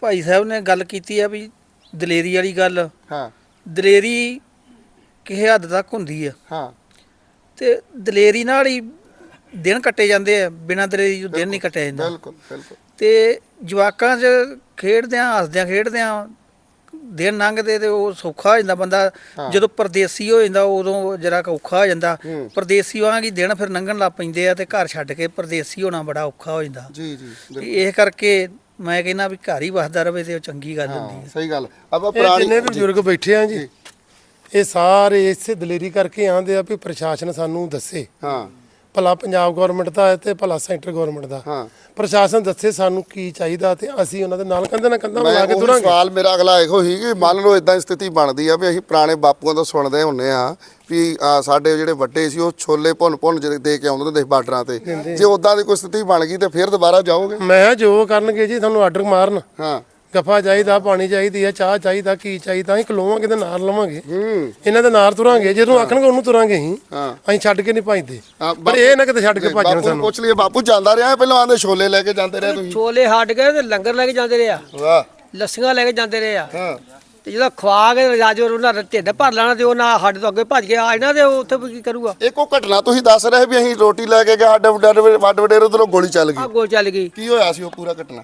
ਭਾਈ ਸਾਹਿਬ ਨੇ ਗੱਲ ਕੀਤੀ ਆ ਵੀ ਦਲੇਰੀ ਵਾਲੀ ਗੱਲ। ਹਾਂ। ਦਲੇਰੀ ਕਿਸੇ ਹੱਦ ਤੱਕ ਹੁੰਦੀ ਆ। ਹਾਂ। ਤੇ ਦਲੇਰੀ ਨਾਲ ਹੀ ਦਿਨ ਕੱਟੇ ਜਾਂਦੇ ਆ ਬਿਨਾਂ ਦਲੇਰੀ ਤੋਂ ਦਿਨ ਨਹੀਂ ਕੱਟਿਆ ਜਾਂਦਾ। ਬਿਲਕੁਲ ਬਿਲਕੁਲ। ਤੇ ਜਵਾਕਾਂ 'ਚ ਖੇਡਦਿਆਂ ਹੱਸਦਿਆਂ ਖੇਡਦਿਆਂ ਦਿਨ ਲੰਘਦੇ ਤੇ ਉਹ ਸੌਖਾ ਹੋ ਜਾਂਦਾ ਬੰਦਾ। ਜਦੋਂ ਪਰਦੇਸੀ ਹੋ ਜਾਂਦਾ ਉਦੋਂ ਜਰਾ ਔਖਾ ਹੋ ਜਾਂਦਾ। ਪਰਦੇਸੀ ਵਾਂਗ ਹੀ ਦਿਨ ਫਿਰ ਲੰਘਣ ਲੱਗ ਪੈਂਦੇ ਆ ਤੇ ਘਰ ਛੱਡ ਕੇ ਪਰਦੇਸੀ ਹੋਣਾ ਬੜਾ ਔਖਾ ਹੋ ਜਾਂਦਾ। ਜੀ ਜੀ। ਇਹ ਕਰਕੇ ਮੈਂ ਕਹਿੰਦਾ ਵੀ ਘਰ ਹੀ ਵਸਦਾ ਰਵੇ ਤੇ ਉਹ ਚੰਗੀ ਗੱਲ ਹੁੰਦੀ ਹਾਂ ਸਹੀ ਗੱਲ। ਆਪਾਂ ਇਹ ਪੁਰਾਣੀ ਜਿੰਨੇ ਵੀ ਬਜ਼ੁਰਗ ਬੈਠੇ ਆ ਜੀ। ਇਹ ਸਾਰੇ ਇਸੇ ਦਲੇਰੀ ਕਰਕੇ ਆਂਦੇ ਆ ਵੀ ਪ੍ਰਸ਼ਾਸਨ ਸਾਨੂੰ ਦੱਸੇ। ਹਾਂ। ਭਲਾ ਪੰਜਾਬ ਗਵਰਨਮੈਂਟ ਦਾ ਹੈ ਤੇ ਭਲਾ ਸੈਂਟਰ ਗਵਰਨਮੈਂਟ ਦਾ। ਹਾਂ। ਪ੍ਰਸ਼ਾਸਨ ਦੱਸੇ ਸਾਨੂੰ ਕੀ ਚਾਹੀਦਾ ਤੇ ਅਸੀਂ ਉਹਨਾਂ ਦੇ ਨਾਲ ਕੰਧੇ ਨਾਲ ਕੰਧਾ ਮਿਲਾ ਕੇ ਤੁਰਾਂਗੇ। ਸਵਾਲ ਮੇਰਾ ਅਗਲਾ ਇਹੋ ਹੀ ਕਿ ਮੰਨ ਲਓ ਇਦਾਂ ਸਥਿਤੀ ਬਣਦੀ ਆ ਵੀ ਅਸੀਂ ਪੁਰਾਣੇ ਬਾਪੂਆਂ ਤੋਂ ਸੁਣਦੇ ਹੁੰਨੇ ਆ ਵੀ ਸਾਡੇ ਜਿਹੜੇ ਵੱਡੇ ਸੀ ਉਹ ਛੋਲੇ ਭੁੰਨ ਭੁੰਨ ਜਿਹੜੇ ਦੇ ਕੇ ਆਉਂਦੇ ਹੁੰਦੇ ਸੀ ਬਾਰਡਰਾਂ ਤੇ। ਜੇ ਉਦਾਂ ਦੀ ਕੋਈ ਸਥਿਤੀ ਬਣ ਗਈ ਤੇ ਫਿਰ ਦੁਬਾਰਾ ਜਾਓਗੇ? ਮੈਂ ਜੋ ਕਰਨਗੇ ਜੀ ਤੁਹਾਨੂੰ ਆਰਡਰ ਮਾਰਨ। ਹਾਂ। ਗਫਾ ਚਾਹੀਦਾ ਪਾਣੀ ਚਾਹੀਦੀ ਆ ਚਾਹ ਚਾਹੀਦਾ ਕੀ ਚਾਹੀਦਾ ਅਸੀਂ ਖਲੋਵਾਂਗੇ ਤੇ ਨਾਲ ਲਵਾਂਗੇ। ਹੂੰ। ਇਹਨਾਂ ਦੇ ਨਾਲ ਤੁਰਾਂਗੇ ਜਦੋਂ ਆਖਣਗੇ ਉਹਨੂੰ ਤੁਰਾਂਗੇ ਅਸੀਂ। ਹਾਂ। ਅਸੀਂ ਛੱਡ ਕੇ ਨਹੀਂ ਭੱਜਦੇ। ਹਾਂ, ਪਰ ਇਹ ਨਾ ਕਿਤੇ ਛੱਡ ਕੇ ਬਾਪੂ ਭੱਜਣ ਨੂੰ ਸਾਨੂੰ। ਪੁੱਛ ਲਈਏ ਬਾਪੂ ਜਾਂਦਾ ਰਿਹਾ ਪਹਿਲਾਂ ਆਂਦੇ ਛੋਲੇ ਲੈ ਕੇ ਜਾਂਦੇ ਰਹੇ ਤੁਸੀਂ। ਛੋਲੇ ਹਟ ਗਏ ਤੇ ਲੰਗਰ ਲੈ ਕੇ ਜਾਂਦੇ ਰਹੇ ਆ। ਵਾਹ। ਲੱਸੀਆਂ ਲੈ ਕੇ ਜਾਂਦੇ ਰਹੇ ਆ। ਹਾਂ। ਤੇ ਜਦੋਂ ਖਵਾ ਕੇ ਰਾਜੋ ਉਹਨਾਂ ਦਾ ਢਿੱਡ ਭਰ ਲੈਣਾ ਤੇ ਉਹਨਾਂ ਸਾਡੇ ਤੋਂ ਅੱਗੇ ਭੱਜ ਗਿਆ। ਇਹਨਾਂ ਦੇ ਉਹ ਉੱਥੇ ਵੀ ਕੀ ਕਰੂਗਾ? ਇੱਕ ਉਹ ਘਟਨਾ ਤੁਸੀਂ ਦੱਸ ਰਹੇ ਵੀ ਅਸੀਂ ਰੋਟੀ ਲੈ ਕੇ ਗਏ ਸਾਡੇ ਵੱਡੇ ਵੱਡ ਵਡੇਰੇ ਉਧਰੋਂ ਗੋਲੀ ਚੱਲ ਆ ਗਈ ਗੋਲ ਚੱਲ ਗਈ। ਕੀ ਹੋਇਆ ਸੀ ਉਹ ਪੂਰਾ ਘਟਨਾ?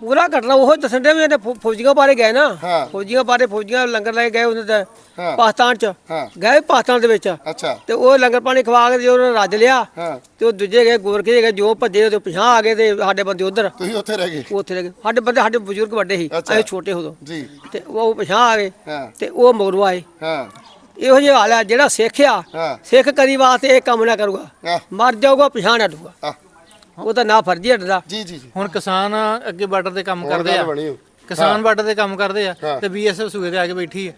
ਪੂਰਾ ਘਟਨਾ ਉਹ ਦੱਸਣ ਦੇ ਵੀ ਇਹਨੇ ਫੌ- ਫੌਜੀਆਂ ਬਾਰੇ ਗਏ ਨਾ। ਹਾਂ। ਫੌਜੀਆਂ ਬਾਰੇ ਫੌਜੀਆਂ ਲੰਗਰ ਲੈ ਕੇ ਗਏ ਉਹਨਾਂ ਹਾਂ। ਦੇ ਪਾਕਿਸਤਾਨ ਚ। ਹਾਂ। ਗਏ ਪਾਕਿਸਤਾਨ ਦੇ ਵਿੱਚ। ਅੱਛਾ। ਤੇ ਉਹ ਲੰਗਰ ਪਾਣੀ ਖਵਾ ਕੇ ਜੋ ਉਹਨਾਂ ਨੇ ਰੱਜ ਲਿਆ। ਹਾਂ। ਤੇ ਉਹ ਦੂਜੇ ਗਏ ਗੋਰਖੇ ਗਏ ਜੋ ਭੱਜੇ ਉਹਦੇ ਪਿਛਾਂ ਆ ਗਏ ਤੇ ਸਾਡੇ ਬੰਦੇ ਉਧਰ। ਤੁਸੀਂ ਉੱਥੇ ਰਹਿ ਗਏ? ਉੱਥੇ ਰਹਿ ਗਏ। ਸਾਡੇ ਬੰਦੇ ਸਾਡੇ ਬਜ਼ੁਰਗ ਵੱਡੇ ਸੀ। ਅੱਛਾ। ਅਸੀਂ ਛੋਟੇ ਉਦੋਂ। ਜੀ। ਤੇ ਉਹ ਪਿਛਾਂ ਆ ਗਏ। ਹਾਂ। ਤੇ ਉਹ ਮਗਰੋਂ ਆਏ। ਹਾਂ। ਇਹੋ ਜਿਹਾ ਹਾਲ ਹੈ ਜਿਹੜਾ ਸਿੱਖ ਆ। ਹਾਂ। ਸਿੱਖ ਕਰੀ ਵਾਸਤੇ ਇਹ ਕੰਮ ਨਾ ਕਰੂਗਾ। ਆਹ, ਮਰ ਜਾਊਗਾ ਪਿਛਾਂ ਹਟੂਗਾ ਆਹ, ਉਹ ਤਾਂ ਨਾ ਫਰਜ਼ੀ ਹਟਦਾ ਜੀ ਜੀ ਜੀ। ਹੁਣ ਕਿਸਾਨ ਅੱਗੇ ਬਾਰਡਰ ਤੇ ਕੰਮ ਕਰਦੇ ਆ। ਬਣੀ। ਕਿਸਾਨ ਬਾਰਡਰ ਤੇ ਕੰਮ ਕਰਦੇ ਆ। ਤੇ ਬੀਐਸਐਫ ਸੂਏ ਤੇ ਆ ਕੇ ਬੈਠੀ ਹੈ।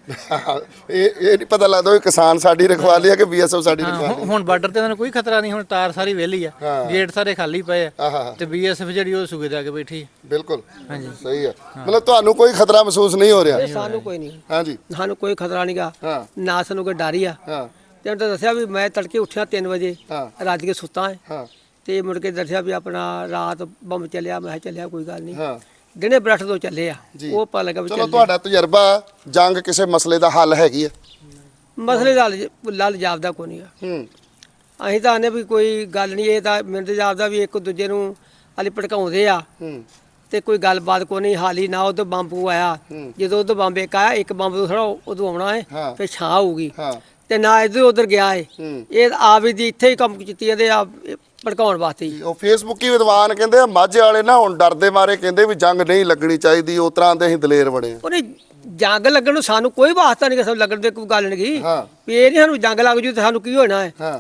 ਇਹ ਇਹ ਨਹੀਂ ਪਤਾ ਲੱਗਦਾ ਵੀ ਕਿਸਾਨ ਸਾਡੀ ਰਖਵਾਲੀ ਆ ਕਿ ਬੀਐਸਐਫ ਸਾਡੀ ਹਾਂ, ਰਖਵਾਲੀ ਹੁਣ- ਹੁਣ ਬਾਰਡਰ ਤੇ ਉਹਨਾਂ ਨੂੰ ਕੋਈ ਖਤਰਾ ਨਹੀਂ ਹੁਣ ਤਾਰ ਸਾਰੀ ਵਿਹਲੀ ਆ। ਗੇਟ ਸਾਰੇ ਖਾਲੀ ਪਏ ਆ। ਆਹਾ ਤੇ ਬੀਐਸਐਫ ਜਿਹੜੀ ਉਹ ਸੂਏ ਤੇ ਆ ਕੇ ਬੈਠੀ ਹੈ ਬਿਲਕੁਲ। ਹਾਂਜੀ। ਸਹੀ ਹੈ। ਮਤਲਬ ਤੁਹਾਨੂੰ ਕੋਈ ਖਤਰਾ ਮਹਿਸੂਸ ਨਹੀਂ ਹੋ ਰਿਹਾ? ਸਾਨੂੰ ਕੋਈ ਨਹੀਂ। ਹਾਂਜੀ। ਸਾਨੂੰ ਕੋਈ ਖਤਰਾ ਨਹੀਂਗਾ ਹਾਂ। ਨਾ ਸਾਨੂੰ ਕੋਈ ਡਰ ਹੀ ਆ। ਹਾਂ। ਤੇ ਉਹਨੇ ਤਾਂ ਦੱਸਿਆ ਵੀ ਮੈਂ ਤੜਕੇ ਉੱਠਿਆ 3 ਵਜੇ। ਹਾਂ। ਰੱਜ ਕੇ ਸੁੱਤਾ ਹੈ। ਹਾਂ। ਤੇ ਮੁੜ ਕੇ ਦੱਸਿਆ ਵੀ ਆਪਣਾ ਰਾਤ ਬੰਬ ਚੱਲਿਆ ਮੈਂ ਕਿਹਾ ਚੱਲਿਆ ਕੋਈ ਗੱਲ ਨਹੀਂ। ਹਾਂ। ਦਿਨੇ ਬਰੱਠ ਤੋਂ ਚੱਲੇ ਆ। ਉਹ ਪਤਾ ਲੱਗਾ ਵੀ ਚਲੋ ਚੱਲੇ ਤੁਹਾਡਾ ਤਜਰਬਾ ਜੰਗ ਕਿਸੇ ਮਸਲੇ ਦਾ ਹੱਲ ਹੈਗੀ ਹੈ ਮਸਲੇ ਦਾ ਹੱਲ- ਲੱਲ ਜਾਪਦਾ ਕੋਈ ਨਹੀਂਗਾ ਹੂੰ। ਅਸੀਂ ਤਾਂ ਆਨੇ ਵੀ ਕੋਈ ਗੱਲ ਨਹੀਂ ਇਹ ਤਾਂ ਤਾਂ ਜਾਪਦਾ ਵੀ ਇੱਕ ਦੂਜੇ ਨੂੰ ਅਲੀ ਭੜਕਾਉਂਦੇ ਆ। ਹੂੰ। ਤੇ ਕੋਈ ਗੱਲਬਾਤ ਕੋਈ ਨਹੀਂ ਹਾਲੀ ਨਾ ਉਦੋਂ ਬੰਬ ਆਇਆ। ਹੂੰ। ਜਦੋਂ ਉਦੋਂ ਬੰਬ ਇੱਕ ਆਇਆ ਇੱਕ ਬੰਬ ਤੋਂ ਥੋੜਾ ਉਦੋਂ ਆਉਣਾ ਹਾਂ। ਹੈ। ਫਿਰ ਛਾਂ ਹੋਊਗੀ। ਹਾਂ। ਤੇ ਨਾ ਇਧਰ ਉਧਰ ਗਿਆ ਹੈ ਹੂੰ। ਇਹ ਆਪ ਹੀ ਦੀ ਇੱਥੇ ਹੀ ਕੰਮ ਕੀਤੀ ਜਾਂਦੇ ਆ ਇਹ ਭੜਕਾਉਣ ਵਾਸਤੇ ਉਹ ਫੇਸਬੁੱਕੀ ਵਿਦਵਾਨ ਕਹਿੰਦੇ ਆ ਮਾਝੇ ਵਾਲੇ ਨਾ ਹੁਣ ਡਰਦੇ ਮਾਰੇ ਕਹਿੰਦੇ ਵੀ ਜੰਗ ਨਹੀਂ ਲੱਗਣੀ ਚਾਹੀਦੀ ਉਸ ਤਰ੍ਹਾਂ ਦੇ ਅਸੀਂ ਦਲੇਰ ਬੜੇ ਆ। ਉਹਨੇ ਜੰਗ ਲੱਗਣ ਨੂੰ ਸਾਨੂੰ ਕੋਈ ਵਾਸਤਾ ਨਹੀਂ ਕਿ ਸਾਨੂੰ ਲੱਗਣ ਦੀ ਕੋਈ ਗੱਲ ਨਹੀਂ ਹਾਂ। ਵੀ ਇਹ ਨਹੀਂ ਸਾਨੂੰ ਜੰਗ ਲੱਗ ਜੂ ਤੇ ਸਾਨੂੰ ਕੀ ਹੋਣਾ ਹੈ? ਹਾਂ।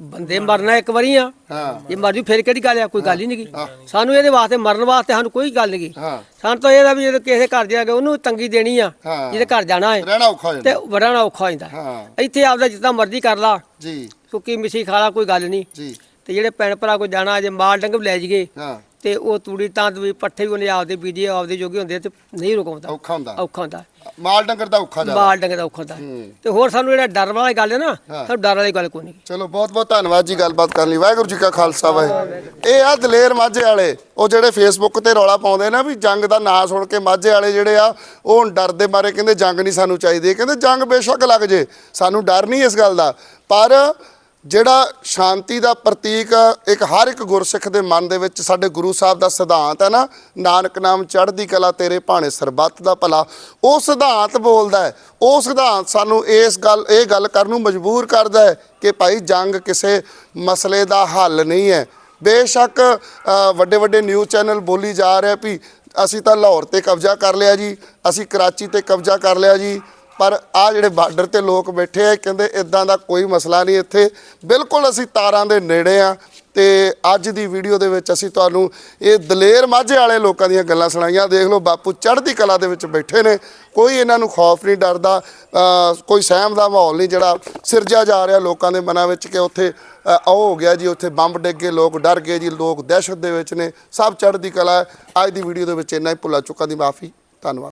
ਬੰਦੇ ਮਰਨਾ ਇੱਕ ਵਾਰੀ ਆ। ਹਾਂ। ਜੇ ਮਰ ਜੂ ਫਿਰ ਕਿਹੜੀ ਗੱਲ ਆ? ਕੋਈ ਗੱਲ ਹੀ ਨਹੀਂ ਸਾਨੂੰ ਇਹਦੇ ਵਾਸਤੇ ਮਰਨ ਵਾਸਤੇ ਸਾਨੂੰ ਕੋਈ ਗੱਲ ਨਹੀਂ ਹਾਂ। ਸਾਨੂੰ ਤਾਂ ਇਹਦਾ ਵੀ ਜਦੋਂ ਕਿਸੇ ਘਰ ਜਾ ਕੇ ਉਹਨੂੰ ਤੰਗੀ ਦੇਣੀ ਆ ਹਾਂ। ਜਿਹਦੇ ਘਰ ਜਾਣਾ ਹੈ ਰਹਿਣਾ ਔਖਾ ਹੋ ਤੇ ਜਾਂਦਾ ਵੜਾਣਾ ਔਖਾ ਹੋ ਜਾਂਦਾ। ਹਾਂ। ਇੱਥੇ ਆਪਦਾ ਜਿੱਦਾਂ ਮਰਜ਼ੀ ਕਰ ਲਾ। ਜੀ। ਸੁੱਕੀ ਮਿੱਸੀ ਖਾ ਲਾ ਕੋਈ ਗੱਲ ਨਹੀਂ। ਜੀ। ਤੇ ਜਿਹੜੇ ਭੈਣ ਭਰਾ ਕੋ ਜਾਣਾ ਜੇ ਮਾਲ ਡੰਗ ਵੀ ਲੈ ਜੀਏ ਹਾਂ। ਤੇ ਉਹ ਤੂੜੀ ਤਾਂ ਵੀ ਪੱਠੇ ਵੀ ਉਹਨੇ ਆਪਦੇ ਬੀਜੇ ਆਪਦੇ ਜੋਗੇ ਹੁੰਦੇ ਤੇ ਨਹੀਂ ਰੁਕਾਉਂਦਾ। ਔਖਾ ਹੁੰਦਾ। ਔਖਾ ਹੁੰਦਾ। ਮਾਲ ਡੰਗਰ ਦਾ ਔਖਾ ਜ਼ਿਆਦਾ। ਮਾਲ ਡੰਗ ਦਾ ਔਖਾ ਹੁੰਦਾ। ਤੇ ਹੋਰ ਸਾਨੂੰ ਜਿਹੜਾ ਡਰ ਵਾਲੀ ਗੱਲ ਹੈ ਨਾ। ਸਾਨੂੰ ਡਰ ਵਾਲੀ ਗੱਲ ਕੋਈ ਨਹੀਂ। ਚਲੋ ਬਹੁਤ ਬਹੁਤ ਧੰਨਵਾਦ ਜੀ ਗੱਲਬਾਤ ਕਰਨ ਲਈ। ਵਾਹਿਗੁਰੂ ਜੀ ਕਾ ਖਾਲਸਾ ਵਾਹਿਗੁਰੂ ਇਹ ਆ ਦਲੇਰ ਮਾਝੇ ਵਾਲੇ ਉਹ ਜਿਹੜੇ ਫੇਸਬੁੱਕ ਤੇ ਰੌਲਾ ਪਾਉਂਦੇ ਨਾ ਵੀ ਜੰਗ ਦਾ ਨਾਂ ਸੁਣ ਕੇ ਮਾਝੇ ਵਾਲੇ ਜਿਹੜੇ ਆ ਉਹ ਹੁਣ ਡਰਦੇ ਮਾਰੇ ਕਹਿੰਦੇ ਜੰਗ ਨਹੀਂ ਸਾਨੂੰ ਚਾਹੀਦੀ। ਕਹਿੰਦੇ ਜੰਗ ਬੇਸ਼ੱਕ ਲੱਗ ਜੇ। ਸਾਨੂੰ ਡਰ ਨਹੀਂ ਇਸ ਗੱਲ ਦਾ। ਪਰ ਜਿਹੜਾ ਸ਼ਾਂਤੀ ਦਾ ਪ੍ਰਤੀਕ ਇੱਕ ਹਰ ਇੱਕ ਗੁਰਸਿੱਖ ਦੇ ਮਨ ਦੇ ਵਿੱਚ ਸਾਡੇ ਗੁਰੂ ਸਾਹਿਬ ਦਾ ਸਿਧਾਂਤ ਹੈ ਨਾ, ਨਾਨਕ ਨਾਮ ਚੜ੍ਹਦੀ ਕਲਾ ਤੇਰੇ ਭਾਣੇ ਸਰਬੱਤ ਦਾ ਭਲਾ। ਉਹ ਸਿਧਾਂਤ ਬੋਲਦਾ ਹੈ। ਉਹ ਸਿਧਾਂਤ ਸਾਨੂੰ ਇਸ ਗੱਲ, ਇਹ ਗੱਲ ਕਰਨ ਨੂੰ ਮਜਬੂਰ ਕਰਦਾ ਹੈ ਕਿ ਭਾਈ ਜੰਗ ਕਿਸੇ ਮਸਲੇ ਦਾ ਹੱਲ ਨਹੀਂ ਹੈ। ਬੇਸ਼ੱਕ ਵੱਡੇ ਵੱਡੇ ਨਿਊਜ਼ ਚੈਨਲ ਬੋਲੀ ਜਾ ਰਿਹਾ ਵੀ ਅਸੀਂ ਤਾਂ ਲਾਹੌਰ ਤੇ ਕਬਜ਼ਾ ਕਰ ਲਿਆ ਜੀ, ਅਸੀਂ ਕਰਾਚੀ ਤੇ ਕਬਜ਼ਾ ਕਰ ਲਿਆ ਜੀ ਪਰ ਆ ਜਿਹੜੇ ਬਾਰਡਰ ਤੇ ਲੋਕ ਬੈਠੇ ਆ ਕਹਿੰਦੇ ਇਦਾਂ ਦਾ ਕੋਈ ਮਸਲਾ ਨਹੀਂ ਇੱਥੇ। ਬਿਲਕੁਲ ਅਸੀਂ ਤਾਰਾਂ ਦੇ ਨੇੜੇ ਆ ਤੇ ਅੱਜ ਦੀ ਵੀਡੀਓ ਦੇ ਵਿੱਚ ਅਸੀਂ ਤੁਹਾਨੂੰ ਇਹ ਦਲੇਰ ਮਾਝੇ ਵਾਲੇ ਲੋਕਾਂ ਦੀਆਂ ਗੱਲਾਂ ਸੁਣਾਈਆਂ। ਦੇਖ ਲਓ ਬਾਪੂ ਚੜ੍ਹਦੀ ਕਲਾ ਦੇ ਵਿੱਚ ਬੈਠੇ ਨੇ। ਕੋਈ ਇਹਨਾਂ ਨੂੰ ਖੌਫ ਨਹੀਂ ਡਰਦਾ ਕੋਈ ਸਹਿਮ ਦਾ ਮਾਹੌਲ ਨਹੀਂ ਜਿਹੜਾ ਸਿਰਜਿਆ ਜਾ ਰਿਹਾ ਲੋਕਾਂ ਦੇ ਮਨਾਂ ਵਿੱਚ ਕਿ ਉੱਥੇ ਅ, ਉਹ ਹੋ ਗਿਆ ਜੀ ਉੱਥੇ ਬੰਬ ਡਿੱਗ ਗਏ ਲੋਕ ਡਰ ਗਏ ਜੀ ਲੋਕ ਦਹਿਸ਼ਤ ਦੇ ਵਿੱਚ ਨੇ। ਸਭ ਚੜ੍ਹਦੀ ਕਲਾ ਹੈ। ਅੱਜ ਦੀ ਵੀਡੀਓ ਦੇ ਵਿੱਚ ਇੰਨਾ ਹੀ। ਭੁੱਲਾ ਚੁੱਕਾਂ ਦੀ ਮਾਫੀ। ਧੰਨਵਾਦ।